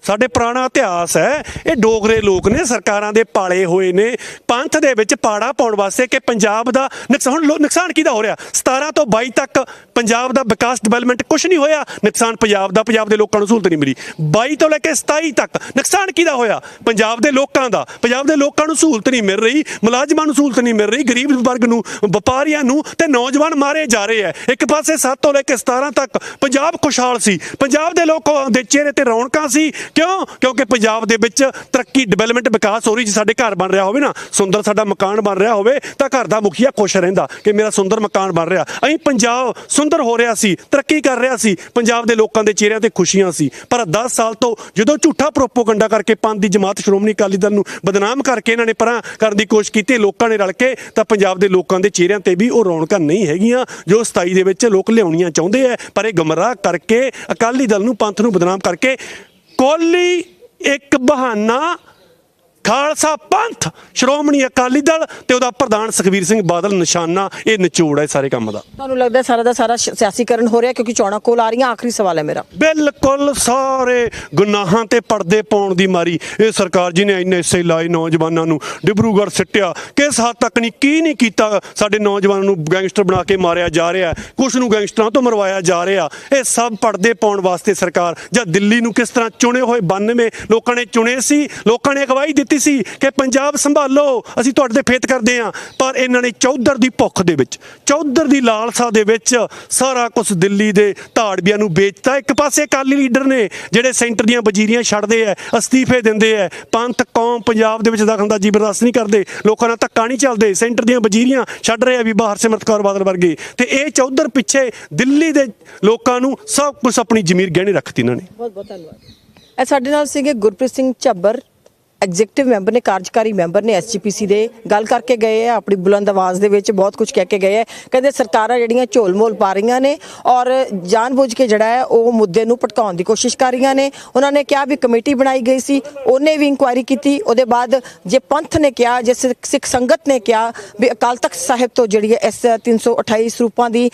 ਸਾਡੇ ਪੁਰਾਣਾ ਇਤਿਹਾਸ ਹੈ, ਇਹ ਡੋਗਰੇ ਲੋਕ ਨੇ ਸਰਕਾਰਾਂ ਦੇ ਪਾਲੇ ਹੋਏ ਨੇ, ਪੰਥ ਦੇ ਵਿੱਚ ਪਾੜਾ ਪਾਉਣ ਵਾਸਤੇ ਕਿ ਪੰਜਾਬ ਦਾ ਨੁਕਸਾਨ ਲੋ- ਨੁਕਸਾਨ ਕਿਹਦਾ ਹੋ ਰਿਹਾ? 17 ਤੋਂ 22 ਤੱਕ ਪੰਜਾਬ ਦਾ ਵਿਕਾਸ ਡਿਵੈਲਪਮੈਂਟ ਕੁਝ ਨਹੀਂ ਹੋਇਆ, ਨੁਕਸਾਨ ਪੰਜਾਬ ਦਾ, ਪੰਜਾਬ ਦੇ ਲੋਕਾਂ ਨੂੰ ਸਹੂਲਤ ਨਹੀਂ ਮਿਲੀ। 22 ਤੋਂ ਲੈ ਕੇ 27 ਤੱਕ ਨੁਕਸਾਨ ਕਿਹਦਾ ਹੋਇਆ? ਪੰਜਾਬ ਦੇ ਲੋਕਾਂ ਦਾ, ਪੰਜਾਬ ਦੇ ਲੋਕਾਂ ਨੂੰ ਸਹੂਲਤ ਨਹੀਂ ਮਿਲ ਰਹੀ, ਮੁਲਾਜ਼ਮਾਂ ਨੂੰ ਸਹੂਲਤ ਨਹੀਂ ਮਿਲ ਰਹੀ, ਗਰੀਬ ਵਰਗ ਨੂੰ, ਵਪਾਰੀਆਂ ਨੂੰ ਤੇ ਨੌਜਵਾਨ ਮਾਰੇ ਜਾ ਰਹੇ ਹੈ। ਇੱਕ ਪਾਸੇ 7 ਤੋਂ ਲੈ ਕੇ 17 ਤੱਕ ਪੰਜਾਬ ਖੁਸ਼ਹਾਲ ਸੀ, ਪੰਜਾਬ ਦੇ ਲੋਕਾਂ ਦੇ ਚਿਹਰੇ ਤੇ ਰੌਣਕਾਂ ਸੀ ਕਿਉਂ? ਕਿਉਂਕਿ ਪੰਜਾਬ ਦੇ ਵਿੱਚ ਤਰੱਕੀ ਡਿਵੈਲਪਮੈਂਟ ਵਿਕਾਸ ਹੋ ਰਹੀ ਜੇ, ਸਾਡੇ ਘਰ ਬਣ ਰਿਹਾ ਹੋਵੇ ਨਾ, ਸੁੰਦਰ ਸਾਡਾ ਮਕਾਨ ਬਣ ਰਿਹਾ ਹੋਵੇ, ਤਾਂ ਘਰ ਦਾ ਮੁਖੀਆ ਖੁਸ਼ ਰਹਿੰਦਾ ਕਿ ਮੇਰਾ ਸੁੰਦਰ ਮਕਾਨ ਬਣ ਰਿਹਾ। ਅਸੀਂ ਪੰਜਾਬ ਸੁੰਦਰ ਹੋ ਰਿਹਾ ਸੀ, ਤਰੱਕੀ ਕਰ ਰਿਹਾ ਸੀ, ਪੰਜਾਬ ਦੇ ਲੋਕਾਂ ਦੇ ਚਿਹਰਿਆਂ ਤੇ ਖੁਸ਼ੀਆਂ ਸੀ। ਪਰ 10 ਸਾਲ ਤੋਂ ਜਦੋਂ ਝੂਠਾ ਪ੍ਰੋਪੋਗੰਡਾ ਕਰਕੇ ਪੰਥ ਦੀ ਜਮਾਤ ਸ਼੍ਰੋਮਣੀ ਅਕਾਲੀ ਦਲ ਨੂੰ ਬਦਨਾਮ ਕਰਕੇ ਇਹਨਾਂ ਨੇ ਪਰਾਂ ਕਰਨ ਦੀ ਕੋਸ਼ਿਸ਼ ਕੀਤੀ, ਲੋਕਾਂ ਨੇ ਰਲ ਕੇ, ਤਾਂ ਪੰਜਾਬ ਦੇ ਲੋਕਾਂ ਦੇ ਚਿਹਰਿਆਂ ਤੇ ਵੀ ਉਹ ਰੌਣਕਾਂ ਨਹੀਂ ਹੈਗੀਆਂ ਜੋ 27 ਦੇ ਵਿੱਚ ਲੋਕ ਲਿਆਉਣੀਆਂ ਚਾਹੁੰਦੇ ਆ। ਪਰ ਇਹ ਗਮਰਾਹ ਕਰਕੇ ਅਕਾਲੀ ਦਲ ਨੂੰ ਪੰਥ ਨੂੰ ਬਦਨਾਮ ਕਰਕੇ ਕੋਹਲੀ ਇੱਕ ਬਹਾਨਾ ਖਾਲਸਾ ਪੰਥ ਸ਼੍ਰੋਮਣੀ ਅਕਾਲੀ ਦਲ ਤੇ ਉਹਦਾ ਪ੍ਰਧਾਨ ਸੁਖਬੀਰ ਸਿੰਘ ਬਾਦਲ ਨਿਸ਼ਾਨਾ ਇਹ ਨਿਚੋੜ ਹੈ ਸਾਰੇ ਕੰਮ ਦਾ। ਤੁਹਾਨੂੰ ਲੱਗਦਾ ਸਾਰਾ ਦਾ ਸਾਰਾ ਸਿਆਸੀਕਰਨ ਹੋ ਰਿਹਾ ਕਿਉਂਕਿ ਚੋਣਾਂ ਕੋਲ ਆ ਰਹੀਆਂ ਆਖਰੀ ਸਵਾਲ ਹੈ ਮੇਰਾ। ਬਿਲਕੁਲ ਸਾਰੇ ਗੁਨਾਹਾਂ ਤੇ ਪਰਦੇ ਪਾਉਣ ਦੀ ਮਾਰੀ। ਇਹ ਸਰਕਾਰ ਜੀ ਨੇ ਇੰਨੇ ਹਿੱਸੇ ਲਾਏ ਨੌਜਵਾਨਾਂ ਨੂੰ ਡਿਬਰੂਗੜ੍ਹ ਸਿੱਟਿਆ। ਕਿਸ ਹੱਦ ਤੱਕ ਨਹੀਂ ਕੀ ਨਹੀਂ ਕੀਤਾ ਸਾਡੇ ਨੌਜਵਾਨਾਂ ਨੂੰ ਗੈਂਗਸਟਰ ਬਣਾ ਕੇ ਮਾਰਿਆ ਜਾ ਰਿਹਾ ਕੁਛ ਨੂੰ ਗੈਂਗਸਟਰਾਂ ਤੋਂ ਮਰਵਾਇਆ ਜਾ ਰਿਹਾ। ਇਹ ਸਭ ਪਰਦੇ ਪਾਉਣ ਵਾਸਤੇ ਸਰਕਾਰ ਜਾਂ ਦਿੱਲੀ ਨੂੰ ਕਿਸ ਤਰ੍ਹਾਂ ਚੁਣੇ ਹੋਏ 92 ਲੋਕਾਂ ਨੇ ਚੁਣੇ ਸੀ ਲੋਕਾਂ ਨੇ ਅਗਵਾਈ ਦਿੱਤੀ ਸੀ ਕਿ ਪੰਜਾਬ ਸੰਭਾਲੋ, ਅਸੀਂ ਤੁਹਾਡੇ ਤੇ ਫੇਤ ਕਰਦੇ ਹਾਂ। ਪਰ ਇਹਨਾਂ ਨੇ ਚੌਧਰ ਦੀ ਭੁੱਖ ਦੇ ਵਿੱਚ, ਚੌਧਰ ਦੀ ਲਾਲਸਾ ਦੇ ਵਿੱਚ ਸਾਰਾ ਕੁਝ ਦਿੱਲੀ ਦੇ ਧਾੜਬੀਆਂ ਨੂੰ ਵੇਚਤਾ। ਇੱਕ ਪਾਸੇ ਅਕਾਲੀ ਲੀਡਰ ਨੇ ਜਿਹੜੇ ਸੈਂਟਰ ਦੀਆਂ ਵਜ਼ੀਰੀਆਂ ਛੱਡਦੇ ਐ ਅਸਤੀਫੇ ਦਿੰਦੇ ਐ ਪੰਥ, ਕੌਮ ਪੰਜਾਬ ਦੇ ਵਿੱਚ ਦਖਲਅੰਦਾਜ਼ੀ ਬਰਦਾਸ਼ਤ ਨਹੀਂ ਕਰਦੇ। ਲੋਕਾਂ ਨਾਲ ਧੱਕਾ ਨਹੀਂ ਚੱਲਦੇ। ਸੈਂਟਰ ਦੀਆਂ ਵਜ਼ੀਰੀਆਂ ਛੱਡ ਰਹੇ ਆ ਵੀ ਬਾਹਰ ਸਿਮਰਤ ਕੌਰ ਬਾਦਲ ਵਰਗੇ। ਤੇ ਇਹ ਚੌਧਰ ਪਿੱਛੇ ਦਿੱਲੀ ਦੇ ਲੋਕਾਂ ਨੂੰ ਸਭ ਕੁਝ ਆਪਣੀ ਜ਼ਮੀਰ ਗਹਿਣੇ ਰੱਖਤੀ ਇਹਨਾਂ ਨੇ। ਬਹੁਤ ਬਹੁਤ ਧੰਨਵਾਦ। ਇਹ ਸਾਡੇ ਨਾਲ ਸੀਗੇ ਗੁਰਪ੍ਰੀਤ ਸਿੰਘ ਝੱਬਰ ਐਗਜ਼ੀਕਟਿਵ ਮੈਂਬਰ ਨੇ, ਕਾਰਜਕਾਰੀ ਮੈਂਬਰ ਨੇ ਐਸਜੀਪੀਸੀ ਦੇ ਗੱਲ ਕਰਕੇ ਗਏ ਆ, ਆਪਣੀ ਬੁਲੰਦ ਆਵਾਜ਼ ਦੇ ਵਿੱਚ ਬਹੁਤ ਕੁਝ ਕਹਿ ਕੇ ਗਏ ਆ। ਕਹਿੰਦੇ ਸਰਕਾਰਾਂ ਜਿਹੜੀਆਂ ਝੋਲ-ਮੋਲ ਪਾ ਰਹੀਆਂ ਨੇ ਔਰ ਜਾਣਬੁੱਝ ਕੇ ਜਿਹੜਾ ਹੈ ਉਹ ਮੁੱਦੇ ਨੂੰ ਭਟਕਾਉਣ ਦੀ ਕੋਸ਼ਿਸ਼ ਕਰ ਰਹੀਆਂ ਨੇ। ਉਹਨਾਂ ਨੇ ਕਿਹਾ ਵੀ ਕਮੇਟੀ ਬਣਾਈ ਗਈ ਸੀ, ਉਹਨੇ ਵੀ ਇਨਕੁਆਇਰੀ ਕੀਤੀ। ਉਹਦੇ ਬਾਅਦ ਜੇ ਪੰਥ ਨੇ ਕਿਹਾ, ਜੇ ਸਿੱਖ ਸਿੱਖ ਸੰਗਤ ਨੇ ਕਿਹਾ ਵੀ ਅਕਾਲ ਤਖਤ ਸਾਹਿਬ ਤੋਂ ਜਿਹੜੀ ਹੈ ਇਸ 328 ਸਰੂਪਾਂ ਦੀ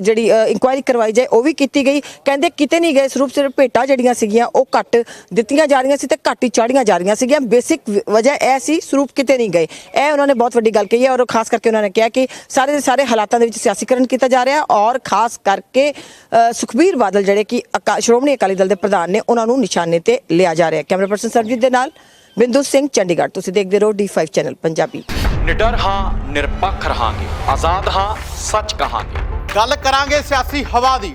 ਜਿਹੜੀ ਇਨਕੁਆਇਰੀ ਕਰਵਾਈ ਜਾਏ, ਉਹ ਵੀ ਕੀਤੀ ਗਈ। ਕਹਿੰਦੇ ਕਿਤੇ ਨਹੀਂ ਗਏ ਸਰੂਪ ਸਿਰਫ ਭੇਟਾਂ ਜਿਹੜੀਆਂ ਸੀਗੀਆਂ, ਉਹ ਘੱਟ ਦਿੱਤੀਆਂ ਜਾ ਰਹੀਆਂ ਸੀ ਤੇ ਘੱਟ ਹੀ ਚਾੜੀਆਂ ਜਾ ਰਹੀਆਂ ਸੀਗੀਆਂ। ਬੇਸਿਕ ਵਜ੍ਹਾ ਇਹ ਸੀ ਸਰੂਪ ਕਿਤੇ ਨਹੀਂ ਗਏ। ਇਹ ਉਹਨਾਂ ਨੇ ਬਹੁਤ ਵੱਡੀ ਗੱਲ ਕਹੀ ਹੈ ਔਰ ਖਾਸ ਕਰਕੇ ਉਹਨਾਂ ਨੇ ਕਿਹਾ ਕਿ ਸਾਰੇ ਦੇ ਸਾਰੇ ਹਾਲਾਤਾਂ ਦੇ ਵਿੱਚ ਸਿਆਸੀਕਰਨ ਕੀਤਾ ਜਾ ਰਿਹਾ ਔਰ ਖਾਸ ਕਰਕੇ ਸੁਖਬੀਰ ਬਾਦਲ ਜਿਹੜੇ ਕਿ ਅਕਾ- ਸ਼੍ਰੋਮਣੀ ਅਕਾਲੀ ਦਲ ਦੇ ਪ੍ਰਧਾਨ ਨੇ ਉਹਨਾਂ ਨੂੰ ਨਿਸ਼ਾਨੇ ਤੇ ਲਿਆ ਜਾ ਰਿਹਾ ਕੈਮਰਾ ਪਰਸਨ ਸਰਜੀਤ ਦੇ ਨਾਲ ਬਿੰਦੂ ਸਿੰਘ ਚੰਡੀਗੜ੍ਹ। ਤੁਸੀਂ ਦੇਖਦੇ ਰਹੋ D5 ਚੈਨਲ ਪੰਜਾਬੀ। ਨਿਡਰ ਹਾਂ ਨਿਰਪੱਖ ਰਹਾਂਗੇ। ਆਜ਼ਾਦ ਹਾਂ ਸੱਚ ਕਹਾਂਗੇ। ਗੱਲ ਕਰਾਂਗੇ ਸਿਆਸੀ ਹਵਾ ਦੀ।